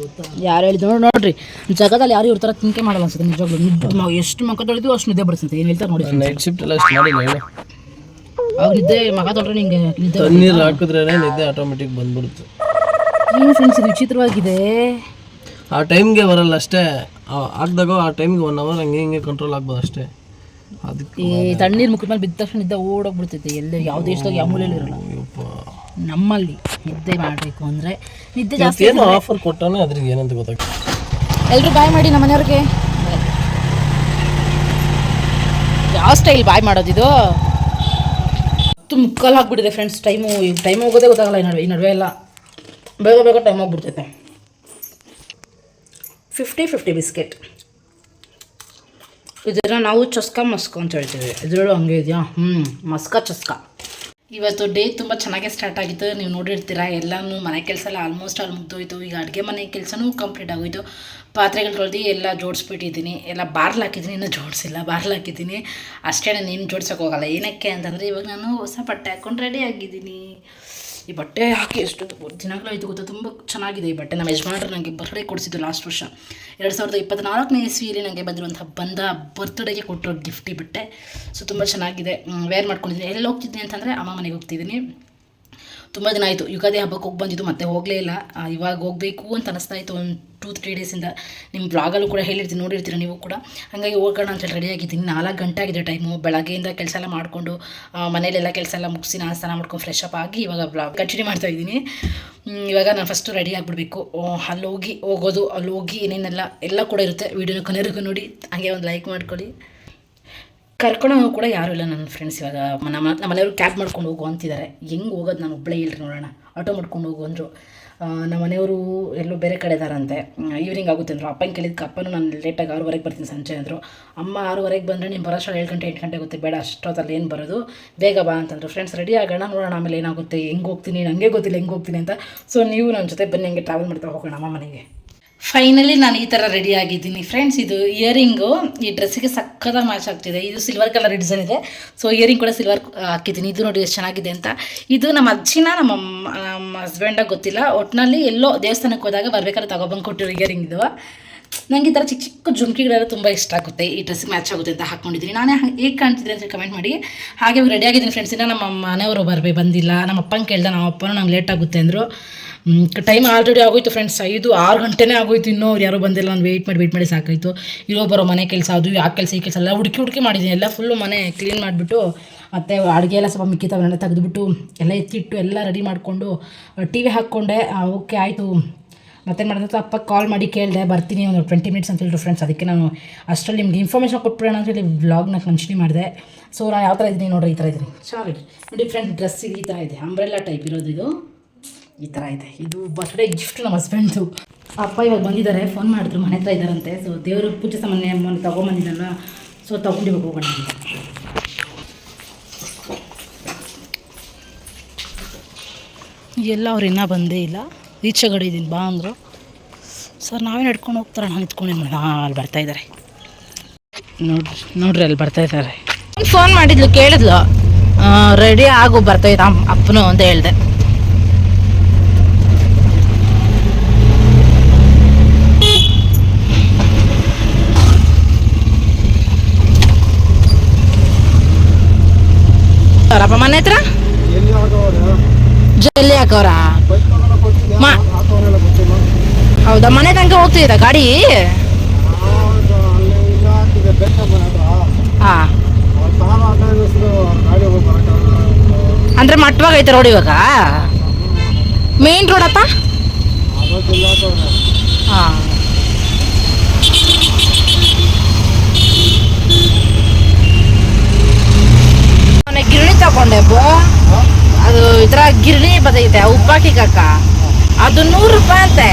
ಗೊತ್ತಾ? ಯಾರು ಹೇಳಿದ್ರು ನೋಡಿ ನೋಡ್ರಿ ಜಗದಲ್ಲಿ ಯಾರು ಇರ್ತಾರ ತಿಂಕೆ ಮಾಡಲ್ಲ ಅನ್ಸುತ್ತೆ ನಿಜವಾಗ್ಲೂ. ಎಷ್ಟು ಮಕ ತೊಳಿತೀವಿ ಅಷ್ಟು ನಿದ್ದೆ ಬರ್ತಂತೆ ಏನು ಹೇಳ್ತಾರೆ ನೋಡಿ. ನೈಟ್ ಶಿಫ್ಟ್ ಎಲ್ಲ ಅವಾಗ ನಿದ್ದೆ ತೊಳ್ರೆ ನಿಂಗೆ ನಿದ್ದೆ ತಣ್ಣೀರು ಹಾಕಿದ್ರೆ ನಿದ್ದೆ ಆಟೋಮೆಟಿಕ್ ಬಂದ್ಬಿಡುತ್ತೆ. ಏನು ಫ್ರೆಂಡ್ಸ್ ವಿಚಿತ್ರವಾಗಿದೆ. ಆ ಟೈಮ್ಗೆ ಬರಲ್ಲ ಅಷ್ಟೇ. ಹಾಕ್ದಾಗ ಆ ಟೈಮ್ಗೆ ಒನ್ ಅವರ್ ಹಂಗೆ ಹಿಂಗೆ ಕಂಟ್ರೋಲ್ ಆಗ್ಬೋದು ಅಷ್ಟೇ. ಅದಕ್ಕೆ ಈ ತಣ್ಣೀರು ಮುಖದ ಮೇಲೆ ಬಿದ್ದ ತಕ್ಷಣ ನಿದ್ದೆ ಓಡೋಗ್ಬಿಡ್ತೈತೆ. ಎಲ್ಲ ಯಾವ ದೇಶದಾಗ ಯಾವ ಮೂಲೆಯಲ್ಲಿ ಇರಲ್ಲ. ನಮ್ಮಲ್ಲಿ ನಿದ್ದೆ ಮಾಡಬೇಕು ಅಂದರೆ ನಿದ್ದೆ ಜಾಸ್ತಿ ಏನೋ ಆಫರ್ ಕೊಟ್ಟಾನೆ ಅದ್ರಿಗೆ ಏನಂತ ಗೊತ್ತಾಗ್ತದೆ ಎಲ್ಲರೂ ಬಾಯ್ ಮಾಡಿ ನಮ್ಮ ಮನೆಯವ್ರಿಗೆ ಯಾವ ಸ್ಟೈಲ್ ಬಾಯ್ ಮಾಡೋದಿದು ತುಂಬ ಮುಕ್ಕಾಲು ಹಾಕ್ಬಿಟ್ಟಿದೆ ಫ್ರೆಂಡ್ಸ್ ಟೈಮು ಟೈಮ್ ಹೋಗೋದೇ ಗೊತ್ತಾಗಲ್ಲ ಈ ನಡುವೆ ಈ ನಡುವೆ ಎಲ್ಲ. ಬೇಗ ಬೇಗ ಟೈಮ್ ಹೋಗ್ಬಿಡ್ತೈತೆ ಫಿಫ್ಟಿ ಫಿಫ್ಟಿ ಬಿಸ್ಕೆಟ್ ಇದನ್ನು ನಾವು ಚಸ್ಕ ಮಸ್ಕ ಅಂತ ಹೇಳ್ತೀವಿ. ಇದರಲ್ಲೂ ಹಂಗೆ ಇದೆಯಾ? ಹ್ಞೂ ಮಸ್ಕ ಚಸ್ಕ. ಇವತ್ತು ಡೇ ತುಂಬ ಚೆನ್ನಾಗೆ ಸ್ಟಾರ್ಟ್ ಆಗಿತ್ತು. ನೀವು ನೋಡಿರ್ತೀರ, ಎಲ್ಲನೂ ಮನೆ ಕೆಲಸ ಎಲ್ಲ ಆಲ್ಮೋಸ್ಟ್ ಆಲ್ ಮುಗ್ದೋಯ್ತು. ಈಗ ಅಡುಗೆ ಮನೆ ಕೆಲಸನೂ ಕಂಪ್ಲೀಟ್ ಆಗೋಯ್ತು. ಪಾತ್ರೆಗಳು ತೊಳೆದು ಎಲ್ಲ ಜೋಡಿಸ್ಬಿಟ್ಟಿದ್ದೀನಿ. ಎಲ್ಲ ಬಾರ್ಲ್ ಹಾಕಿದ್ದೀನಿ. ಇನ್ನೂ ಜೋಡಿಸಿಲ್ಲ, ಬಾರ್ಲ್ ಹಾಕಿದ್ದೀನಿ. ಅಷ್ಟೇ ನಾನು ಏನು ಜೋಡ್ಸೋಕೆ ಹೋಗಲ್ಲ ಏನಕ್ಕೆ ಅಂತಂದರೆ, ಇವಾಗ ನಾನು ಹೊಸ ಬಟ್ಟೆ ಹಾಕ್ಕೊಂಡು ರೆಡಿ ಆಗಿದ್ದೀನಿ. ಈ ಬಟ್ಟೆ ಹಾಕಿ ಎಷ್ಟು ದಿನಗಳು ಆಯಿತು ಗೊತ್ತಾ? ತುಂಬ ಚೆನ್ನಾಗಿದೆ ಈ ಬಟ್ಟೆ. ನಮ್ಮ ಯಜಮಾನರು ನನಗೆ ಬರ್ಡೇ ಕೊಡಿಸಿದ್ದು ಲಾಸ್ಟ್ ವರ್ಷ. ಎರಡು ಸಾವಿರದ ಇಪ್ಪತ್ತ್ನಾಲ್ಕನೇ ಇಸ್ವಿಯಲ್ಲಿ ನನಗೆ ಬಂದಿರುವಂಥ ಬಂದ ಬರ್ತ್ಡೇಗೆ ಕೊಟ್ಟಿರೋ ಗಿಫ್ಟ್ ಈ ಬಟ್ಟೆ. ಸೊ ತುಂಬ ಚೆನ್ನಾಗಿದೆ. ವೇರ್ ಮಾಡ್ಕೊಂಡಿದ್ದೀನಿ. ಎಲ್ಲಿ ಹೋಗ್ತಿದ್ದೀನಿ ಅಂತಂದರೆ ಅಮ್ಮ ಮನೆಗೆ ಹೋಗ್ತಿದ್ದೀನಿ. ತುಂಬ ದಿನ ಆಯಿತು. ಯುಗಾದಿ ಹಬ್ಬಕ್ಕೆ ಹೋಗಿ ಬಂದಿದ್ದು, ಮತ್ತೆ ಹೋಗಲೇ ಇಲ್ಲ. ಇವಾಗ ಹೋಗಬೇಕು ಅಂತ ಅನಿಸ್ತಾ ಇತ್ತು ಒಂದು ಟೂ ತ್ರೀ ಡೇಸಿಂದ ನಿಮ್ಮ ಬ್ಲಾಗಲ್ಲೂ ಕೂಡ ಹೇಳಿರ್ತೀನಿ ನೋಡಿರ್ತೀರ ನೀವು ಕೂಡ. ಹಾಗಾಗಿ ಹೋಗೋಣ ಅಂತೇಳಿ ರೆಡಿ ಆಗಿದ್ದೀನಿ. ನಾಲ್ಕು ಗಂಟೆ ಆಗಿದೆ ಟೈಮು ಬೆಳಗ್ಗೆಯಿಂದ ಕೆಲಸ ಎಲ್ಲ ಮಾಡಿಕೊಂಡು ಮನೇಲೆಲ್ಲ ಕೆಲಸ ಎಲ್ಲ ಮುಗಿಸಿ ನಾನು ಸ್ನಾನ ಮಾಡ್ಕೊಂಡು ಫ್ರೆಶ್ ಅಪ್ ಆಗಿ ಇವಾಗ ಬ್ಲಾಗ್ ಕಂಟಿನ್ಯೂ ಮಾಡ್ತಾ ಇದ್ದೀನಿ. ಇವಾಗ ನಾನು ಫಸ್ಟು ರೆಡಿ ಆಗಿಬಿಡ್ಬೇಕು. ಅಲ್ಲಿ ಹೋಗಿ ಹೋಗೋದು ಅಲ್ಲಿ ಹೋಗಿ ಏನೇನೆಲ್ಲ ಎಲ್ಲ ಕೂಡ ಇರುತ್ತೆ. ವೀಡಿಯೋನ ಕೊನೆವರೆಗೂ ನೋಡಿ. ಹಾಗೆ ಒಂದು ಲೈಕ್ ಮಾಡ್ಕೊಳ್ಳಿ. ಕರ್ಕೊಂಡು ಕೂಡ ಯಾರೂ ಇಲ್ಲ ನನ್ನ ಫ್ರೆಂಡ್ಸ್ ಇವಾಗ. ನಮ್ಮ ನಮ್ಮ ಮನೆಯವರು ಕ್ಯಾಬ್ ಮಾಡ್ಕೊಂಡು ಹೋಗು ಅಂತಿದ್ದಾರೆ ಹೆಂಗೆ ಹೋಗೋದು ನಾನು ಒಬ್ಬಳೇ ಇಲ್ಲರಿ ನೋಡೋಣ. ಆಟೋ ಮಾಡ್ಕೊಂಡು ಹೋಗು ಅಂದರು. ನಮ್ಮ ಮನೆಯವರು ಎಲ್ಲೋ ಬೇರೆ ಕಡೆ ಇದಾರಂತೆ. ಈವ್ನಿಂಗ್ ಆಗುತ್ತೆ ಅಂದರು. ಅಪ್ಪನ ಕೇಳಿದ್ದಕ್ಕೆ ಅಪ್ಪನೂ ನಾನು ಲೇಟಾಗಿ ಆರೂವರೆಗೆ ಬರ್ತೀನಿ ಸಂಜೆ ಅಂದರು. ಅಮ್ಮ ಆರೂವರೆಗೆ ಬಂದರೆ ನೀನು ಬರೋಷ್ಟು ಏಳು ಗಂಟೆ, ಎಂಟು ಗಂಟೆ ಆಗುತ್ತೆ. ಬೇಡ, ಅಷ್ಟೊತ್ತಲ್ಲಿ ಏನು ಬರೋದು? ಬೇಗ ಬಾ ಅಂತಂದರು. ಫ್ರೆಂಡ್ಸ್ ರೆಡಿ ಆಗೋಣ, ನೋಡೋಣ ಆಮೇಲೆ ಏನಾಗುತ್ತೆ? ಹೆಂಗೆ ಹೋಗ್ತೀನಿ? ನನಗೆ ಗೊತ್ತಿಲ್ಲ ಹೆಂಗೆ ಹೋಗ್ತೀನಿ ಅಂತ. ಸೊ ನೀವು ನನ್ನ ಜೊತೆ ಬನ್ನಿ, ಹಂಗೆ ಟ್ರಾವೆಲ್ ಮಾಡ್ತಾ ಹೋಗೋಣ ಅಮ್ಮ ಮನೆಗೆ. ಫೈನಲಿ ನಾನು ಈ ಥರ ರೆಡಿ ಆಗಿದ್ದೀನಿ. ಫ್ರೆಂಡ್ಸ್ ಇದು ಇಯರಿಂಗು ಈ ಡ್ರೆಸ್ಸಿಗೆ ಸಕ್ಕತ್ತಾಗಿ ಮ್ಯಾಚ್ ಆಗ್ತಿದೆ. ಇದು ಸಿಲ್ವರ್ ಕಲರ್ ಡಿಸೈನ್ ಇದೆ. ಸೊ ಇಯರಿಂಗ್ ಕೂಡ ಸಿಲ್ವರ್ ಹಾಕಿದ್ದೀನಿ. ಇದು ನೋಡಿ ಎಷ್ಟು ಚೆನ್ನಾಗಿದೆ ಅಂತ. ಇದು ನಮ್ಮ ಅಜ್ಜಿನ, ನಮ್ಮ ನಮ್ಮ ಹಸ್ಬೆಂಡಾಗ ಗೊತ್ತಿಲ್ಲ. ಒಟ್ಟಿನಲ್ಲಿ ಎಲ್ಲೋ ದೇವಸ್ಥಾನಕ್ಕೆ ಹೋದಾಗ ಬರ್ಬೇಕಾದ್ರೆ ತಗೊಬಂದು ಕೊಟ್ಟಿರೋ ಇಯರಿಂಗ್ ಇದು. ನನಗೆ ಈ ಥರ ಚಿಕ್ಕ ಚಿಕ್ಕ ಜುಮ್ಕಿಗಳೆಲ್ಲ ತುಂಬ ಇಷ್ಟ ಆಗುತ್ತೆ. ಈ ಡ್ರೆಸ್ ಮ್ಯಾಚ್ ಆಗುತ್ತೆ ಅಂತ ಹಾಕ್ಕೊಂಡಿದ್ದೀನಿ ನಾನೇ ಹೇಗೆ ಕಾಣ್ತಿದ್ದೆ ಅಂತ ಕಮೆಂಟ್ ಮಾಡಿ. ಹಾಗೆ ರೆಡಿ ಆಗಿದ್ದೀನಿ ಫ್ರೆಂಡ್ಸ್ ಇನ್ನ ನಮ್ಮ ಮನೆಯವರು ಬರಬೇಕು ಬಂದಿಲ್ಲ. ನಮ್ಮ ಅಪ್ಪನ ಕೇಳ್ದೆ, ನಮ್ಮ ಅಪ್ಪನೂ ನಂಗೆ ಲೇಟ್ ಆಗುತ್ತೆ ಅಂದರು. ಟೈಮ್ ಆಲ್ರೆಡಿ ಆಗೋಯ್ತು ಫ್ರೆಂಡ್ಸ್ ಐದು, ಆರು ಗಂಟೆನೇ ಆಗೋಯ್ತು. ಇನ್ನೂ ಅವ್ರು ಯಾರೋ ಬಂದಿಲ್ಲ. ನಾನು ವೆಯ್ಟ್ ಮಾಡಿ ವೆಯ್ಟ್ ಮಾಡಿ ಸಾಕಾಯಿತು. ಇರೋ ಬರೋ ಮನೆ ಕೆಲಸ ಅದು, ಆ ಕೆಲಸ, ಈ ಕೆಲಸ ಎಲ್ಲ ಹುಡುಕಿ ಹುಡುಕಿ ಮಾಡಿದ್ದೀನಿ. ಎಲ್ಲ ಫುಲ್ಲು ಮನೆ ಕ್ಲೀನ್ ಮಾಡಿಬಿಟ್ಟು, ಮತ್ತು ಅಡುಗೆ ಎಲ್ಲ ಸ್ವಲ್ಪ ಮಿಕ್ಕಿತವನ್ನೆಲ್ಲ ತೆಗೆದುಬಿಟ್ಟು, ಎಲ್ಲ ಎತ್ತಿಟ್ಟು, ಎಲ್ಲ ರೆಡಿ ಮಾಡಿಕೊಂಡು ಟಿ ವಿ ಹಾಕ್ಕೊಂಡೆ. ಓಕೆ ಆಯಿತು. ಮತ್ತೇನು ಮಾಡಿದ್ರೆ ಅಪ್ಪ ಕಾಲ್ ಮಾಡಿ ಕೇಳಿದೆ. ಬರ್ತೀನಿ ಒಂದು ಟ್ವೆಂಟಿ ಮಿನಿಟ್ಸ್ ಅಂತ ಹೇಳಿದ್ರು ಫ್ರೆಂಡ್ಸ್ ಅದಕ್ಕೆ ನಾನು ಅಷ್ಟರಲ್ಲಿ ನಿಮ್ಗೆ ಇನ್ಫಾರ್ಮೇಷನ್ ಕೊಟ್ಬಿಡೋಣ ಅಂತೇಳಿ ವ್ಲಾಗ್ನ ಕಂಟಿನ್ಯೂ ಮಾಡಿದೆ. ಸೊ ನಾನು ಯಾವ ಥರ ಇದ್ದೀನಿ ನೋಡ್ರಿ, ಈ ಥರ ಇದ್ದೀನಿ. ಚೆನ್ನಾಗಿದೆ ನೋಡಿ ಫ್ರೆಂಡ್ ಡ್ರೆಸ್ ಈ ಥರ ಇದೆ. ಅಂಬ್ರೆಲ್ಲ ಟೈಪ್ ಇರೋದು ಇದು. ಈ ಥರ ಇದೆ. ಇದು ಬರ್ತ್ಡೇ ಗಿಫ್ಟ್ ನಮ್ಮ ಹಸ್ಬೆಂಡು ಅಪ್ಪ ಇವಾಗ ಬಂದಿದ್ದಾರೆ ಫೋನ್ ಮಾಡಿದ್ರು, ಮನೆ ಹತ್ರ ಇದ್ದಾರಂತೆ. ಸೊ ದೇವರು ಪೂಜೆ ಸಾಮಾನ್ಯ ಮೊನ್ನೆ ತೊಗೊಂಬಂದಿದ್ದಲ್ಲ ಸೊ ತೊಗೊಂಡಿವಾಗ ಹೋಗೋಣ ಎಲ್ಲ ಅವ್ರು ಇನ್ನೂ ಬಂದೇ ಇಲ್ಲ. ರೀಚ್ ಕಡೆ ಇದ್ದೀನಿ, ಬಾ ಅಂದರು. ಸರ್ ನಾವೇ ನಡ್ಕೊಂಡು ಹೋಗ್ತಾರೆ, ನಾನು ನಿಂತ್ಕೊಂಡು ಅಲ್ಲಿ ಬರ್ತಾ ಇದ್ದಾರೆ. ನೋಡ್ರಿ ನೋಡ್ರಿ, ಅಲ್ಲಿ ಬರ್ತಾ ಇದ್ದಾರೆ. ಫೋನ್ ಮಾಡಿದ್ಲು, ಕೇಳಿದ್ಲು. ರೆಡಿ ಆಗು ಬರ್ತೈತ ಅಪ್ಪನು ಅಂತ ಹೇಳ್ದೆ. ಅವರಪ್ಪ ಮನೆ ಹತ್ರ? ಜಲ್ಲಿ ಹಾಕವ್ರ ಹೌದಾ ಮನೆ ತನಕ ಹೋಗ್ತಿದ್ದ ಗಾಡಿ? ಹಾ. ಅಂದ್ರೆ ಮಟ್ಟವಾಗ ಐತೆ ರೋಡ್ ಇವಾಗ? ಮೇನ್ ರೋಡ್ ಅಪ್ಪ? ಹಾ ಮೊನ್ನೆ ಗಿರಣಿ ತಗೊಂಡೆ, ಬೋ. ಅದು ಇದ್ರ ಗಿರಣಿ ಬದೈತೆ ಉಪ್ಪಾಕಿಗಕ್ಕ ಅದು ನೂರು ರೂಪಾಯಿ ಅಂತೆ.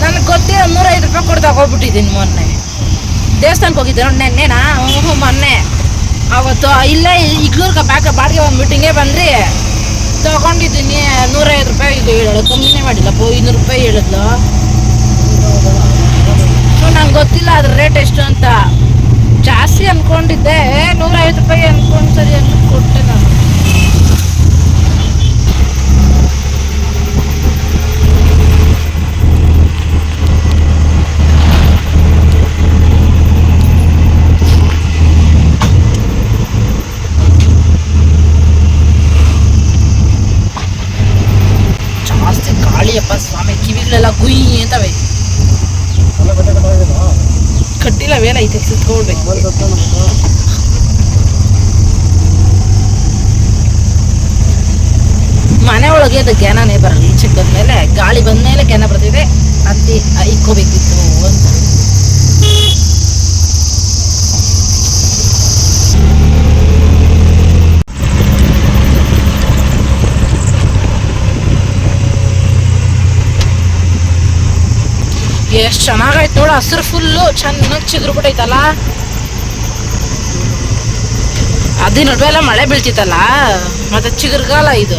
ನನಗೆ ಗೊತ್ತಿಲ್ಲ ನೂರೈದು ರೂಪಾಯಿ ಕೊಟ್ಟು ತಗೊಬಿಟ್ಟಿದ್ದೀನಿ ಮೊನ್ನೆ. ದೇವಸ್ಥಾನಕ್ಕೆ ಹೋಗಿದ್ದೆ ನೋಡಿ ನೆನ್ನೆನಾ? ಹ್ಞೂ ಮೊನ್ನೆ. ಅವತ್ತು ಇಲ್ಲೇ ಇಗ್ಲೂರ್ಗೆ ಬ್ಯಾಕ ಬಾಡಿಗೆ ಒಂದು ಮೀಟಿಂಗೇ ಬಂದ್ರಿ. ತಗೊಂಡಿದ್ದೀನಿ, ನೂರೈದು ರೂಪಾಯಿ ಇದು ಹೇಳೋದು ಕಮ್ಮಿನೇ ಮಾಡಿಲ್ಲ ಪೋ ಇನ್ನೂರು ರೂಪಾಯಿ ಹೇಳಿದ್ಲು. ನಂಗೆ ಗೊತ್ತಿಲ್ಲ ಅದ್ರ ರೇಟ್ ಎಷ್ಟು ಅಂತ. ಜಾಸ್ತಿ ಅಂದ್ಕೊಂಡಿದ್ದೆ ನೂರೈವತ್ತು ರೂಪಾಯಿ ಅಂದ್ಕೊಂಡು ಸರಿ ಕೊಟ್ಟೆ ನಾನು ಗಾಳಿಯಪ್ಪ ಸ್ವಾಮಿ, ಕಿವಿಗಳೆಲ್ಲ ಗುಯ್ ಅಂತವೆ ಕಟ್ಟಿಲ್ಲ ವೇಲ ಐತೆ, ಸಿತ್ಕೊಳ್ಬೇಕು. ಮನೆ ಒಳಗೆ ಅದು ಜ್ಞಾನನೇ ಬರಲ್ಲ ಈಚೆಗೆ ಬಂದ್ಮೇಲೆ ಗಾಳಿ ಬಂದ್ಮೇಲೆ ಜ್ಞಾನ ಬರ್ತಿದೆ, ಅತ್ತಿ ಇಕ್ಕೋಬೇಕಿತ್ತು ಅಂತ. ಎಷ್ಟು ಚೆನ್ನಾಗೈತೆ ನೋಡು, ಹಸಿರು ಫುಲ್ಲು ಚೆನ್ನಾಗಿ ಚಿಗುರು ಬಿಟ್ಟೈತಲ್ಲ ಅದೇ ನಡುವೆ ಎಲ್ಲ ಮಳೆ ಬೀಳ್ತಿತ್ತಲ್ಲ, ಮತ್ತೆ ಚಿಗುರ್ಗಾಲ ಇದು.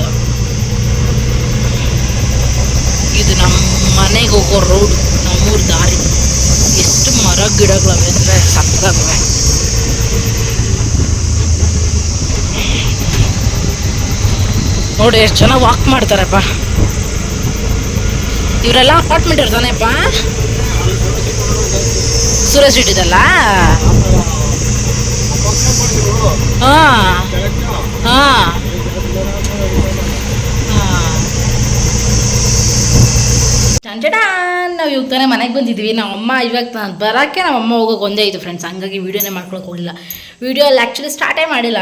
ಇದು ನಮ್ಮ ಮನೆಗೆ ಹೋಗೋ ರೋಡ್ ನಮ್ಮೂರ ದಾರಿ. ಎಷ್ಟು ಮರ ಗಿಡಗಳವೆ ಅಂದರೆ ಸಕ್ಕದಾಗವೆ. ನೋಡಿ, ಎಷ್ಟು ಜನ ವಾಕ್ ಮಾಡ್ತಾರಪ್ಪ. ಇವರೆಲ್ಲ ಅಪಾರ್ಟ್ಮೆಂಟ್ ಇರ್ತಾನೆಪ್ಪ ಸುರೇಶ್ ಇಟ್ಟಿದಲ್ಲ ಹಾ. ನಾವು ಇವಾಗ ತಾನೇ ಮನೆಗೆ ಬಂದಿದ್ವಿ. ನಮ್ಮ ಅಮ್ಮ ಇವಾಗ ನಾನು ಬರೋಕ್ಕೆ ನಮ್ಮ ಅಮ್ಮ ಹೋಗೋಕೆ ಒಂದೇ ಇತ್ತು ಫ್ರೆಂಡ್ಸ್ ಹಂಗಾಗಿ ವೀಡಿಯೋನೇ ಮಾಡ್ಕೊಳಕ್ಕೆ ಹೋಗಿಲ್ಲ ವೀಡಿಯೋ ಅಲ್ಲಿ ಆ್ಯಕ್ಚುಲಿ ಸ್ಟಾರ್ಟೇ ಮಾಡಿಲ್ಲ.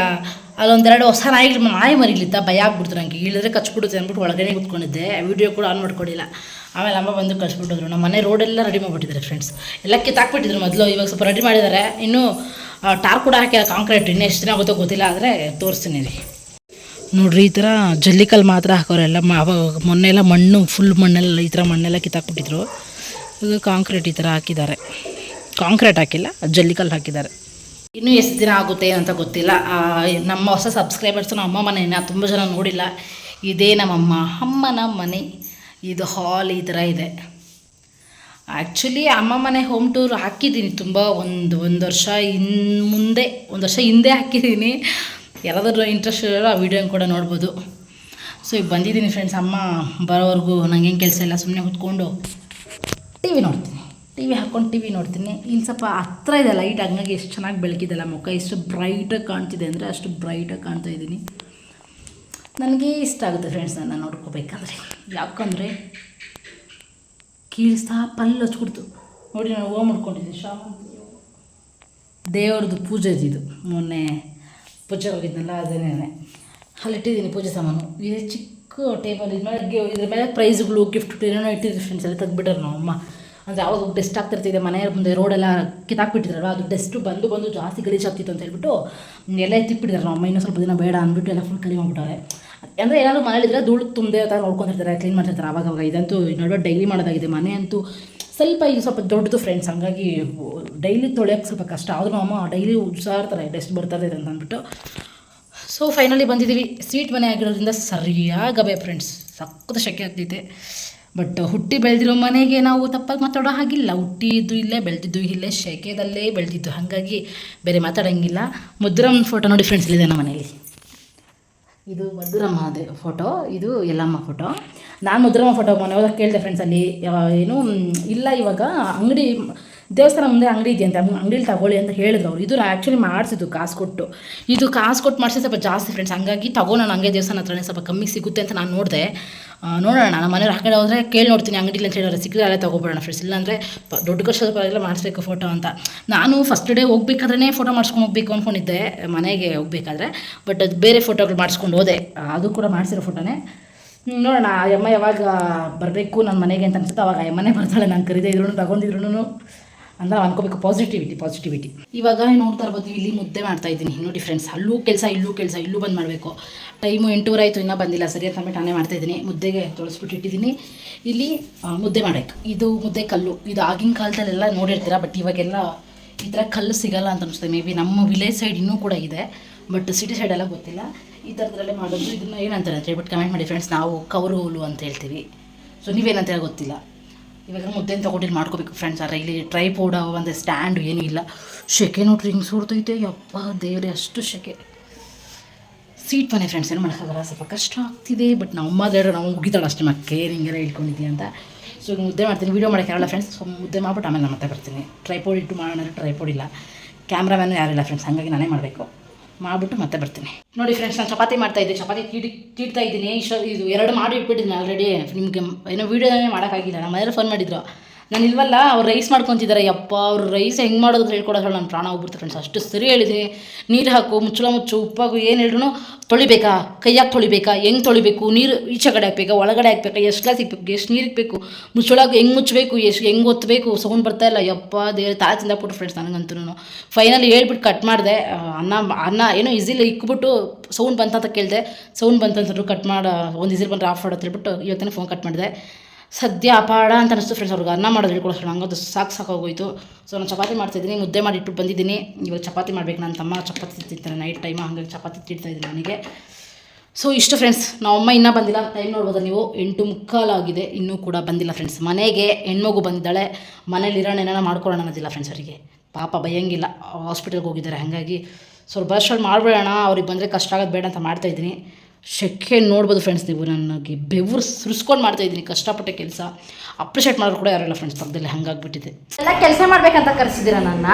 ಅಲ್ಲೊಂದೆರಡು ಹೊಸ ನಾಯಿ ನಾಯಿ ಮರಿಲಿತ್ತ. ಭಯ ಆಗ್ಬಿಡ್ತು ನನಗೆ ಇಳಿದ್ರೆ ಕಚ್ಬಿಡುತ್ತೆ ಅಂದ್ಬಿಟ್ಟು ಒಳಗಡೆ ಕೂತ್ಕೊಂಡಿದ್ದೆ. ವೀಡಿಯೋ ಕೂಡ ಆನ್ ಮಾಡ್ಕೊಂಡಿಲ್ಲ. ಆಮೇಲೆ ಅಮ್ಮ ಬಂದು ಕಳಿಸ್ಬಿಟ್ಟಿದ್ರು ನಮ್ಮ ಮನೆ ರೋಡೆಲ್ಲ ರೆಡಿ ಮಾಡಿಬಿಟ್ಟಿದ್ದಾರೆ ಫ್ರೆಂಡ್ಸ್ ಎಲ್ಲ ಕಿತ್ತಾಕ್ಬಿಟ್ಟಿದ್ರು ಮೊದಲು, ಇವಾಗ ಸ್ವಲ್ಪ ರೆಡಿ ಮಾಡಿದ್ದಾರೆ. ಇನ್ನೂ ಟಾರ್ ಕೂಡ ಹಾಕಿ ಕಾಂಕ್ರೀಟ್ ಇನ್ನೂ ಎಷ್ಟು ದಿನ ಆಗುತ್ತೋ ಗೊತ್ತಿಲ್ಲ, ಆದರೆ ತೋರಿಸ್ತೀನಿ ರೀ ನೋಡ್ರಿ, ಈ ಥರ ಜಲ್ಲಿಕಲ್ಲು ಮಾತ್ರ ಹಾಕೋರೆಲ್ಲ ಅವಾಗ ಮೊನ್ನೆ ಎಲ್ಲ ಮಣ್ಣು ಫುಲ್ ಮಣ್ಣೆಲ್ಲ, ಈ ಥರ ಮಣ್ಣೆಲ್ಲ ಕಿತ್ತಾಕ್ಬಿಟ್ಟಿದ್ರು. ಇದು ಕಾಂಕ್ರೀಟ್ ಈ ಥರ ಹಾಕಿದ್ದಾರೆ. ಕಾಂಕ್ರೀಟ್ ಹಾಕಿಲ್ಲ ಜಲ್ಲಿಕಲ್ಲು ಹಾಕಿದ್ದಾರೆ. ಇನ್ನೂ ಎಷ್ಟು ದಿನ ಆಗುತ್ತೆ ಅಂತ ಗೊತ್ತಿಲ್ಲ. ನಮ್ಮ ಹೊಸ ಸಬ್ಸ್ಕ್ರೈಬರ್ಸ್ ನಮ್ಮ ಅಮ್ಮ ಮನೆಯನ್ನು ತುಂಬ ಜನ ನೋಡಿಲ್ಲ. ಇದೇ ನಮ್ಮಮ್ಮ, ಅಮ್ಮನ ಮನೆ. ಇದು ಹಾಲ್ ಈ ಥರ ಇದೆ. ಆ್ಯಕ್ಚುಲಿ ಅಮ್ಮ ಮನೆ ಹೋಮ್ ಟೂರ್ ಹಾಕಿದ್ದೀನಿ ತುಂಬ ಒಂದು ಒಂದು ವರ್ಷ ಇನ್ ಮುಂದೆ, ಒಂದು ವರ್ಷ ಹಿಂದೆ ಹಾಕಿದ್ದೀನಿ. ಯಾರಾದರೂ ಇಂಟ್ರೆಸ್ಟ್ ಇರೋರು ಆ ವಿಡಿಯೋ ಕೂಡ ನೋಡ್ಬೋದು. ಸೊ ಈಗ ಬಂದಿದ್ದೀನಿ ಫ್ರೆಂಡ್ಸ್ ಅಮ್ಮ ಬರೋವರೆಗೂ ನಂಗೆ ಏನು ಕೆಲಸ ಇಲ್ಲ ಸುಮ್ಮನೆ ಕೂತ್ಕೊಂಡು ಟಿ ವಿ ನೋಡ್ತೀನಿ. ಟಿ ವಿ ಹಾಕ್ಕೊಂಡು ಟಿ ವಿ ನೋಡ್ತೀನಿ. ಇಲ್ಲಿ ಸ್ವಲ್ಪ ಹತ್ರ ಇದೆ ಲೈಟ್ ಹಂಗಾಗಿ ಎಷ್ಟು ಚೆನ್ನಾಗಿ ಬೆಳಕಿದೆಲ್ಲ ಮುಖ, ಎಷ್ಟು ಬ್ರೈಟಾಗಿ ಕಾಣ್ತಿದೆ ಅಂದರೆ ಅಷ್ಟು ಬ್ರೈಟಾಗಿ ಕಾಣ್ತಾ ಇದ್ದೀನಿ. ನನಗೆ ಇಷ್ಟ ಆಗುತ್ತೆ ಫ್ರೆಂಡ್ಸ್ ನನ್ನ ನೋಡ್ಕೋಬೇಕಾದ್ರೆ. ಯಾಕಂದರೆ ಕೀಳಿಸ್ತಾ ಪಲ್ಲು ಹಚ್ಕೊಡ್ತು. ನೋಡಿ ನಾನು ಹೂವು ಮಾಡ್ಕೊಂಡಿದ್ದೀನಿ ಶಾಮಂತಿ ದೇವ್ರದ್ದು ಪೂಜೆ ಇದು ಮೊನ್ನೆ ಪೂಜೆ ಹೋಗಿದ್ನಲ್ಲ ಅದೇನೇ ಅಲ್ಲಿಟ್ಟಿದ್ದೀನಿ ಪೂಜೆ ಸಾಮಾನು. ಇದು ಚಿಕ್ಕ ಟೇಬಲ್ ಇದ್ರ ಮೇಲೆ ಇದ್ರ ಮೇಲೆ ಪ್ರೈಸ್ಗಳು ಗಿಫ್ಟ್ ಏನೇನೋ ಇಟ್ಟಿದ್ರು ಫ್ರೆಂಡ್ಸ್ ಎಲ್ಲ ತೆಗ್ಬಿಟ್ಟಾರೆ ನಾವು ಅಮ್ಮ. ಅಂದರೆ ಯಾವಾಗ ಡೆಸ್ಟ್ ಆಗ್ತಿರ್ತಿದೆ ಮನೆಯ ಮುಂದೆ ರೋಡೆಲ್ಲ ಕಿತ್ತಾಕ್ಬಿಟ್ಟಿದ್ರಲ್ಲ, ಅದು ಡೆಸ್ಟು ಬಂದು ಬಂದು ಜಾಸ್ತಿ ಗಲೀಜು ಆಗ್ತಿತ್ತು ಅಂತ ಹೇಳ್ಬಿಟ್ಟು, ಎಲ್ಲ ಎತ್ತಿಕ್ಬಿಟ್ಟಿದ್ದಾರೆ ನಮ್ಮ ಅಮ್ಮ. ಇನ್ನೂ ಸ್ವಲ್ಪ ದಿನ ಬೇಡ ಅಂದ್ಬಿಟ್ಟು ಎಲ್ಲ ಫುಲ್ ಕಲಿ ಮಾಡ್ಬಿಟ್ಟವ್ರೆ ಅಂದರೆ ಏನಾದ್ರು ಮನೇಲಿದ್ರೆ ಧೂಳು ತುಂಬದೆ ಥರ ನೋಡ್ಕೊಂಡಿರ್ತಾರೆ ಕ್ಲೀನ್ ಮಾಡ್ತಿರ್ತಾರೆ. ಅವಾಗ ಅವಾಗ ಇದಂತೂ ನಡುವೆ ಡೈಲಿ ಮಾಡೋದಾಗಿದೆ. ಮನೆ ಅಂತೂ ಸ್ವಲ್ಪ ಈಗ ಸ್ವಲ್ಪ ದೊಡ್ಡದು ಫ್ರೆಂಡ್ಸ್ ಹಂಗಾಗಿ ಡೈಲಿ ತೊಳೆಯೋಕ್ಕೆ ಸ್ವಲ್ಪ ಕಷ್ಟ. ಆದರೂ ಅಮ್ಮ ಡೈಲಿ ಉಜ್ಜಾರ್ತಾರೆ ಡಸ್ಟ್ ಬರ್ತಾ ಬರ್ತದೆ ಅಂತ ಅಂದ್ಬಿಟ್ಟು. ಸೊ ಫೈನಲಿ ಬಂದಿದ್ದೀವಿ ಸ್ವೀಟ್ ಮನೆ ಆಗಿರೋದ್ರಿಂದ ಸರಿಯಾಗಬೇ ಫ್ರೆಂಡ್ಸ್ ಸಖತ್ ಶೆಕೆ ಆಗ್ತೈತೆ ಬಟ್ ಹುಟ್ಟಿ ಬೆಳೆದಿರೋ ಮನೆಗೆ ನಾವು ತಪ್ಪಾಗಿ ಮಾತಾಡೋ ಹಾಗಿಲ್ಲ. ಹುಟ್ಟಿದ್ದು ಇಲ್ಲೇ, ಬೆಳೆದಿದ್ದು ಇಲ್ಲೇ ಶೆಕೆದಲ್ಲೇ ಬೆಳೆದಿದ್ದು. ಹಾಗಾಗಿ ಬೇರೆ ಮಾತಾಡೋಂಗಿಲ್ಲ. ಮುದ್ರಮ್ ಫೋಟೋ ನೋಡಿ ಫ್ರೆಂಡ್ಸ್ ಇಲ್ಲಿದೆ ನಮ್ಮ ಮನೇಲಿ ಇದು ಮಧುರಮ್ಮ ಅದೇ ಫೋಟೋ, ಇದು ಯಲ್ಲಮ್ಮ ಫೋಟೋ. ನಾನು ಮಧುರಮ್ಮ ಫೋಟೋ ಮೊನ್ನೆ ಹೋದಾಗ ಕೇಳಿದೆ ಫ್ರೆಂಡ್ಸ್ ಅಲ್ಲಿ ಏನು ಇಲ್ಲ ಇವಾಗ ಅಂಗಡಿ, ದೇವಸ್ಥಾನ ಮುಂದೆ ಅಂಗಡಿ ಇದೆಯಂತೆ ಅಂಗಡಿಲಿ ತಗೊಳ್ಳಿ ಅಂತ ಹೇಳಿದ್ರು ಅವ್ರು. ಇದು ಆ್ಯಕ್ಚುಲಿ ಮಾಡಿಸಿದ್ದು ಕಾಸು ಕೊಟ್ಟು. ಇದು ಕಾಸು ಕೊಟ್ಟು ಮಾಡಿಸಿ ಸ್ವಲ್ಪ ಜಾಸ್ತಿ ಫ್ರೆಂಡ್ಸ್ ಹಂಗಾಗಿ ತಗೋ, ನಾನು ಹಂಗೆ ದೇವಸ್ಥಾನ ಹತ್ರನೇ ಸ್ವಲ್ಪ ಕಮ್ಮಿ ಸಿಗುತ್ತೆ ಅಂತ ನಾನು ನೋಡಿದೆ. ನೋಡೋಣ. ನಮ್ಮ ಮನೇಲಿ ಆ ಕಡೆ ಹೋದರೆ ಕೇಳಿ ನೋಡ್ತೀನಿ ಅಂಗಡಿಲಿ ಅಂತ ಹೇಳಿದ್ರೆ ಸಿಕ್ಕಿದ್ರೆ ಅಲ್ಲೇ ತೊಗೊಬಿಡೋಣ ಫ್ರೆಂಡ್ಸ್ ಇಲ್ಲಾಂದರೆ ದೊಡ್ಡ ಕಷ್ಟದ ಪರವಾಗಿಲ್ಲ ಮಾಡಿಸ್ಬೇಕು ಫೋಟೋ ಅಂತ. ನಾನು ಫಸ್ಟ್ ಡೇ ಹೋಗ್ಬೇಕಾದ್ರೆ ಫೋಟೋ ಮಾಡಿಸ್ಕೊಂಡು ಹೋಗ್ಬೇಕು ಅಂದ್ಕೊಂಡಿದ್ದೆ ಮನೆಗೆ ಹೋಗ್ಬೇಕಾದ್ರೆ. ಬಟ್ ಅದು ಬೇರೆ ಫೋಟೋಗಳು ಮಾಡಿಸ್ಕೊಂಡು ಹೋದೆ. ಅದು ಕೂಡ ಮಾಡಿಸಿರೋ ಫೋಟೋನೇ ನೋಡೋಣ. ಆ ಅಮ್ಮ ಯಾವಾಗ ಬರಬೇಕು ನನ್ನ ಮನೆಗೆ ಅಂತ ಅನ್ಸುತ್ತೆ. ಅವಾಗ ಆ ಅಮ್ಮನೇ ಬರ್ತಾಳೆ. ನಾನು ಕರೀದೇ ಇದ್ರು ತಗೊಂಡಿದ್ರು ಅಂತ ಅನ್ಕೋಬೇಕು. ಪಾಸಿಟಿವಿಟಿ ಪಾಸಿಟಿವಿಟಿ ಇವಾಗ ನೋಡ್ತಾ ಇರ್ಬೋದು, ಇಲ್ಲಿ ಮುದ್ದೆ ಮಾಡ್ತಾ ಇದ್ದೀನಿ. ನೋಡಿ ಫ್ರೆಂಡ್ಸ್ ಅಲ್ಲೂ ಕೆಲಸ, ಇಲ್ಲೂ ಕೆಲಸ, ಇಲ್ಲೂ ಬಂದು ಮಾಡಬೇಕು. ಟೈಮು ಎಂಟೂವರೆ ಆಯಿತು, ಇನ್ನೂ ಬಂದಿಲ್ಲ. ಸರಿ ಅಂತ ಮಾಡ್ತಾ ಇದ್ದೀನಿ. ಮುದ್ದೆಗೆ ತೊಳಸ್ಬಿಟ್ಟು ಇಟ್ಟಿದ್ದೀನಿ. ಇಲ್ಲಿ ಮುದ್ದೆ ಮಾಡಬೇಕು. ಇದು ಮುದ್ದೆ ಕಲ್ಲು. ಇದು ಆಗಿನ ಕಾಲದಲ್ಲೆಲ್ಲ ನೋಡಿರ್ತೀರ ಬಟ್ ಇವಾಗೆಲ್ಲ ಈ ಥರ ಕಲ್ಲು ಸಿಗಲ್ಲ ಅಂತ ಅನಿಸುತ್ತೆ. ಮೇ ಬಿ ನಮ್ಮ ವಿಲೇಜ್ ಸೈಡ್ ಇನ್ನೂ ಕೂಡ ಇದೆ ಬಟ್ ಸಿಟಿ ಸೈಡೆಲ್ಲ ಗೊತ್ತಿಲ್ಲ. ಈ ಥರದ್ರಲ್ಲೇ ಮಾಡೋದು. ಇದನ್ನ ಏನಂತಾರೆ ಅಂತ ಹೇಳ್ಬಿಟ್ಟು ಕಮೆಂಟ್ ಮಾಡಿ ಫ್ರೆಂಡ್ಸ್ ನಾವು ಕವರು ಹುಲ್ಲು ಅಂತ ಹೇಳ್ತೀವಿ. ಸೊ ನೀವೇನಂತ ಗೊತ್ತಿಲ್ಲ. ಇವಾಗ ಮುದ್ದೆನ ತೊಗೊಂಡಿಲ್ಲಿ ಮಾಡ್ಕೋಬೇಕು ಫ್ರೆಂಡ್ಸ್ ಅರ ಇಲ್ಲಿ ಟ್ರೈ ಪೌಡ ಒಂದು ಸ್ಟ್ಯಾಂಡು ಏನೂ ಇಲ್ಲ. ಶೆಕೆ ನೋಡ್ರಿ ಹಿಂಗೆ ಸುಡ್ತೈತೆ ಯಪ್ಪ ದೇವ್ರೆ, ಅಷ್ಟು ಶೆಕೆ. ಸೀಟ್ ಮನೆ ಫ್ರೆಂಡ್ಸ್ ಏನು ಮಾಡೋಕ್ಕಾಗಲ್ಲ. ಸ್ವಲ್ಪ ಕಷ್ಟ ಆಗ್ತಿದೆ ಬಟ್ ನಮ್ಮ ದೇವ್ರು ನಾವು ಮುಗಿತಾಳೆ ಅಷ್ಟೇ. ಮಕ್ಕೆ ಹಿಂಗೆಲ್ಲ ಇಟ್ಕೊಂಡಿದ್ದೀವಿ ಅಂತ. ಸೊ ಮುದ್ದೆ ಮಾಡ್ತೀನಿ. ವೀಡಿಯೋ ಮಾಡೋಕ್ಕಾಗಲ್ಲ ಫ್ರೆಂಡ್ಸ್ ಸೊ ಮುದ್ದೆ ಮಾಡ್ಬಿಟ್ಟು ಆಮೇಲೆ ನಾನು ಮತ್ತೆ ಬರ್ತೀನಿ. ಟ್ರೈಪೋಡ್ ಇಟ್ಟು ಮಾಡೋಣ ಟ್ರೈಪೋಡ್ ಇಲ್ಲ. ಕ್ಯಾಮ್ರಾಮ್ಯಾನು ಯಾರಿಲ್ಲ ಫ್ರೆಂಡ್ಸ್ ಹಾಗಾಗಿ ನಾನೇ ಮಾಡಬೇಕು. ಮಾಡಿಬಿಟ್ಟು ಮತ್ತೆ ಬರ್ತೀನಿ. ನೋಡಿ ಫ್ರೆಂಡ್ಸ್ ನಾನು ಚಪಾತಿ ಮಾಡ್ತಾ ಇದ್ದೆ. ಚಪಾತಿ ತೀಡಿ ತೀಡ್ತಾ ಇದ್ದೀನಿ. ಇಷ್ಟು ಇದು ಎರಡು ಮಾಡಿ ಇಟ್ಬಿಟ್ಟಿದ್ದೀನಿ ಆಲ್ರೆಡಿ ನಿಮಗೆ ಏನೋ ವೀಡಿಯೋನೇ ಮಾಡೋಕ್ಕಾಗಿಲ್ಲ. ನಮ್ಮ ಮನೇಲಿ ಫೋನ್ ಮಾಡಿದ್ರು. ನಾನು ಇಲ್ವಲ್ಲ, ಅವ್ರು ರೈಸ್ ಮಾಡ್ಕೊತಿದ್ದಾರೆ ಯಪ್ಪ, ಅವ್ರು ರೈಸ್ ಹೆಂಗೆ ಮಾಡೋದು ಹೇಳ್ಕೊಡೋದು ನನ್ನ ಪ್ರಾಣ ಹೋಗ್ಬಿಡ್ತಾರೆ ಫ್ರೆಂಡ್ಸ್ ಅಷ್ಟು ಸರಿ ಹೇಳಿದೆ. ನೀರು ಹಾಕು, ಮುಚ್ಚಳ ಮುಚ್ಚು, ಉಪ್ಪಾಗು, ಏನು ಹೇಳಿದ್ರು ತೊಳಿಬೇಕಾ? ಕೈಯಾಗಿ ತೊಳಿಬೇಕಾ? ಹೆಂಗೆ ತೊಳಿಬೇಕು? ನೀರು ಈಚೆ ಕಡೆ ಹಾಕ್ಬೇಕಾ? ಒಳಗಡೆ ಹಾಕ್ಬೇಕಾ? ಎಷ್ಟು ಗ್ಲಾಸ್ ಇಕ್ಬೇಕು? ಎಷ್ಟು ನೀರು ಇಕ್ಬೇಕು? ಮುಚ್ಚಳಾಗ ಹೆಂಗೆ ಮುಚ್ಚಬೇಕು? ಎಷ್ಟು, ಹೆಂಗೆ ಒತ್ತಬೇಕು ಸೌಂಡ್ ಬರ್ತಾ ಇಲ್ಲ. ಯಪ್ಪ, ದೇವ್ರ, ತಾಳ ತಿಂದಾಕ್ಬಿಟ್ಟು ಫ್ರೆಂಡ್ಸ್ ನನಗಂತೂ ಫೈನಲಿ ಹೇಳ್ಬಿಟ್ಟು ಕಟ್ ಮಾಡಿದೆ. ಅನ್ನ ಅನ್ನ ಏನೋ ಈಸಿಲಿ ಇಕ್ಬಿಟ್ಟು ಸೌಂಡ್ ಬಂತ ಅಂತ ಕೇಳಿದೆ. ಸೌಂಡ್ ಬಂತಂದ್ರು ಕಟ್ ಮಾಡಿ, ಒಂದು ಇಸಿಲ್ ಬಂದರೆ ಆಫ್ ಮಾಡೋದು ಹೇಳ್ಬಿಟ್ಟು ಇವತ್ತೇ ಫೋನ್ ಕಟ್ ಮಾಡಿದೆ. ಸದ್ಯ ಅಪಾಡ ಅಂತ ಅನಿಸ್ತು ಫ್ರೆಂಡ್ಸ್ ಅವ್ರಿಗೆ. ಅನ್ನ ಮಾಡೋದು ಹೇಳ್ಕೊಡೋಷ್ಟು ಹಂಗದು ಸಾಕು ಸಾಕಾಗೋಯ್ತು. ಸೊ ನಾನು ಚಪಾತಿ ಮಾಡ್ತಾಯಿದ್ದೀನಿ ಮುದ್ದೆ ಮಾಡಿ ಬಂದಿದ್ದೀನಿ. ಇವಾಗ ಚಪಾತಿ ಮಾಡಬೇಕು. ನನ್ನ ತಮ್ಮ ಚಪಾತಿ ತಿಂತಾರೆ ನೈಟ್ ಟೈಮ್ ಹಂಗಾಗಿ ಚಪಾತಿ ತಿಂತಾ ಇದ್ದೀನಿ ನನಗೆ ಸೊ ಇಷ್ಟು ಫ್ರೆಂಡ್ಸ್ ನಮ್ಮಮ್ಮ ಇನ್ನೂ ಬಂದಿಲ್ಲ. ಟೈಮ್ ನೋಡ್ಬೋದು ನೀವು? ಎಂಟು ಮುಕ್ಕಾಲಾಗಿದೆ ಇನ್ನೂ ಕೂಡ ಬಂದಿಲ್ಲ ಫ್ರೆಂಡ್ಸ್ ಮನೆಗೆ ಹೆಣ್ಮಗು ಬಂದಿದ್ದಾಳೆ. ಮನೇಲಿ ಇರೋಣ ಏನಾರ ಮಾಡ್ಕೊಳ್ಳೋಣ ಅನ್ನೋದಿಲ್ಲ ಫ್ರೆಂಡ್ಸ್ ಅವರಿಗೆ. ಪಾಪ ಭಯಂಗಿಲ್ಲ. ಹಾಸ್ಪಿಟಲ್ಗೆ ಹೋಗಿದ್ದಾರೆ. ಹಾಗಾಗಿ ಸ್ವಲ್ಪ ಬರ್ಷಲ್ಲಿ ಮಾಡ್ಬಿಡೋಣ. ಅವ್ರಿಗೆ ಬಂದರೆ ಕಷ್ಟ ಆಗೋದು ಬೇಡ ಅಂತ ಮಾಡ್ತಾಯಿದ್ದೀನಿ ಶೆಕೆ ನೋಡ್ಬೋದು ಫ್ರೆಂಡ್ಸ್ ನೀವು. ನನಗೆ ಬೆವರು ಸುರಿಸ್ಕೊಂಡು ಮಾಡ್ತಾಯಿದ್ದೀನಿ ಕಷ್ಟಪಟ್ಟೆ ಕೆಲಸ. ಅಪ್ರಿಷಿಯೇಟ್ ಮಾಡೋರು ಕೂಡ ಯಾರಿಲ್ಲ ಫ್ರೆಂಡ್ಸ್ ಪಕ್ಕದಲ್ಲಿ ಹಂಗಾಗ್ಬಿಟ್ಟಿದೆ. ಎಲ್ಲ ಕೆಲಸ ಮಾಡ್ಬೇಕಂತ ಕರೆಸಿದ್ದೀರ ನನ್ನ?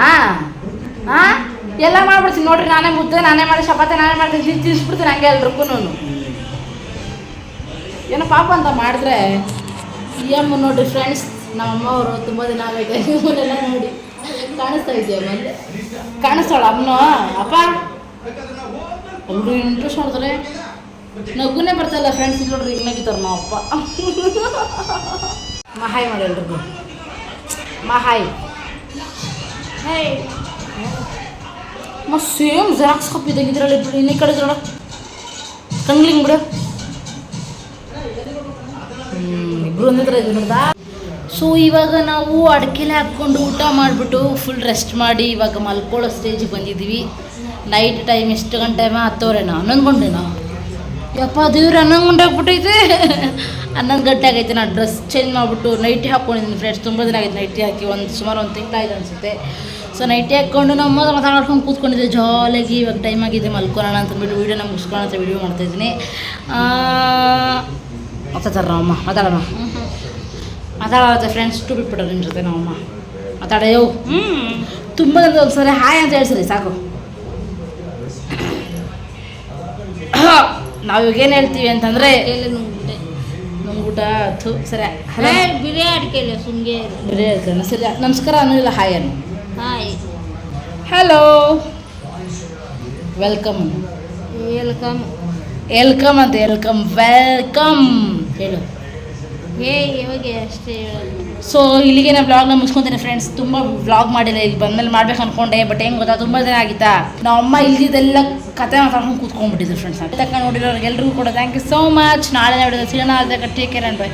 ಎಲ್ಲ ಮಾಡ್ಬಿಡ್ತೀನಿ ನೋಡ್ರಿ, ನಾನೇ ಮುದ್ದೆ, ನಾನೇ ಮಾಡಿ ಚಪಾತಿ, ನಾನೇ ಮಾಡ್ತೀನಿ ತಿಳಿಸ್ಬಿಡ್ತೀನಿ ಹಂಗೆ ಎಲ್ರಿಗೂ ಏನೋ ಪಾಪ ಅಂತ ಮಾಡಿದ್ರೆ, ಈ ನೋಡಿ ನೋಡ್ರಿ ಫ್ರೆಂಡ್ಸ್ ನಮ್ಮ ಅವರು ತುಂಬ ದಿನ [laughs] ನೋಡಿ ಕಾಣಿಸ್ತಾ ಇದೆಯಾ ಮತ್ತೆ ಕಾಣಿಸ್ತಾಳ ಅಮ್ಮನ? ಅಪ್ಪ? ಅವರು ಇಂಟ್ರೆಸ್ಟ್ ನೋಡಿದ್ರೆ ನಗುನೇ ಬರ್ತಲ್ಲ ಫ್ರೆಂಡ್ಸ್ ಇಲ್ಲಿ ನೋಡ್ರಿ ಹಿಂಗಾಗಿದ್ದಾರೆ ನಾವು ಅಪ್ಪ. ಮಹಾಯ್ ಮಾಡಿ ಎಲ್ರಿಗೂ. ಮಹಾಯ್ ಹೇ ಮ ಸೇಮ್ ಜೆರಾಕ್ಸ್ ಕಾಪಿ ಬಿಡಿ ಇನ್ನೇ ಕಡೆ ನೋಡ ಕಂಗ್ಲಿಂಗ್ ಬಿಡು. ಇಬ್ಬರು ಇಬ್ರು ಒಂದಿದ್ರೆ ಇದ್ರದಾ ಸೊ ಇವಾಗ ನಾವು ಅಡಕೆಲೆ ಹಾಕ್ಕೊಂಡು ಊಟ ಮಾಡಿಬಿಟ್ಟು ಫುಲ್ ರೆಸ್ಟ್ ಮಾಡಿ ಇವಾಗ ಮಲ್ಕೊಳ್ಳೋ ಸ್ಟೇಜಿಗೆ ಬಂದಿದ್ದೀವಿ. ನೈಟ್ ಟೈಮ್ ಎಷ್ಟು ಗಂಟೆ ಹತ್ತುವರೆನಾ? ಹನ್ನೊಂದು ಗಂಟೆನಾ? ಯಪ್ಪ ದೇವ್ರ ಹನ್ನೊಂದು ಗಂಟೆ ಆಗ್ಬಿಟ್ಟೈತೆ ಹನ್ನೊಂದು ಗಂಟೆ ಆಗೈತೆ ನಾನು ಡ್ರೆಸ್ ಚೇಂಜ್ ಮಾಡಿಬಿಟ್ಟು ನೈಟಿ ಹಾಕ್ಕೊಂಡಿದ್ದೀನಿ ಫ್ರೆಂಡ್ಸ್ ತುಂಬ ದಿನ ಆಗೈತೆ ನೈಟಿ ಹಾಕಿ. ಒಂದು ಸುಮಾರು ಒಂದು ತಿಂಗಳಾಯ್ತು ಅನಿಸುತ್ತೆ. ಸೊ ನೈಟಿ ಹಾಕ್ಕೊಂಡು ನಮ್ಮ ಮಾತಾಡ್ಕೊಂಡು ಕೂತ್ಕೊಂಡಿದ್ದೆ. ಜಾಲಿಯಾಗಿ ಇವಾಗ ಟೈಮ್ ಆಗಿದೆ. ಮಲ್ಕೊಳ್ಳೋಣ ಅಂತಂದ್ಬಿಟ್ಟು ವೀಡಿಯೋನ ಮುಗಿಸ್ಕೊಳ್ಳೋಣ ಅಂತ ವೀಡಿಯೋ ಮಾಡ್ತಾಯಿದ್ದೀನಿ ಮಾತಾಡೋಣ ಅಮ್ಮ ಮಾತಾಡೋಣ? ಮಾತಾಡೋತ್ತೆ ಫ್ರೆಂಡ್ಸ್ ಟು ಬಿಟ್ಬಿಟ್ರೆ ನಿಮ್ಮ ಜೊತೆ ನಾವಮ್ಮ. ಮಾತಾಡೋ. ಹ್ಞೂ ತುಂಬ ಒಂದು ಸರಿ ಹಾಯ್ ಅಂತ ಹೇಳ್ಸರಿ ಸಾಕು. ನಾವು ಇವಾಗ ಏನು ಹೇಳ್ತೀವಿ ಅಂತಂದರೆ ಊಟ ಥು ಸರಿ ಹಲೋ. ಬಿರಿಯಾನಿ ಕೇಳಿ ಸುಮ್ಗೆ ಬರೀ ಹೇಳ್ತಾನೆ ಸರಿ ನಮಸ್ಕಾರ ಅನ್ನೋದಿಲ್ಲ ಹಾಯ್ ಅನ್ನು. Hi. Hello. Welcome welcome. Welcome ಅಂತ ವೆಲ್ಕಮ್ ವೆಲ್ಕಮ್. ಹೇಳು. ಹೇ ಇವಾಗ ಅಷ್ಟೇ ಹೇಳೋದು. ಸೊ ಇಲ್ಲಿಗೆ ನಾನು ವ್ಲಾಗ್ನ ಮುಗಿಸ್ಕೊತೀನಿ ಫ್ರೆಂಡ್ಸ್ ತುಂಬ ವ್ಲಾಗ್ ಮಾಡಿಲ್ಲ, ಇಲ್ಲಿ ಬಂದ್ಮೇಲೆ ಮಾಡ್ಬೇಕು ಅನ್ಕೊಂಡೆ ಬಟ್ ಹೆಂಗೆ ಗೊತ್ತಾ? ತುಂಬ ದಿನ ಆಗಿತ್ತಾ? ನಾವು ಅಮ್ಮ ಇಲ್ದಿದ್ದೆಲ್ಲ ಕತೆ ಮಾತಾಡ್ಕೊಂಡು ಕೂತ್ಕೊಂಡ್ಬಿಟ್ಟಿದ್ರು ಫ್ರೆಂಡ್ಸ್ ತಕ್ಕ ನೋಡಿರೋರಿಗೆ ಎಲ್ರಿಗೂ ಕೂಡ ಥ್ಯಾಂಕ್ ಯು ಸೋ ಮಚ್ ನಾಳೆ ನೋಡಿದ್ರೆ ಸಿಗೋಣ, ಅದೇ ಟೇಕ್ ಕೇರ್ ಅಂಡ್ ಬೈ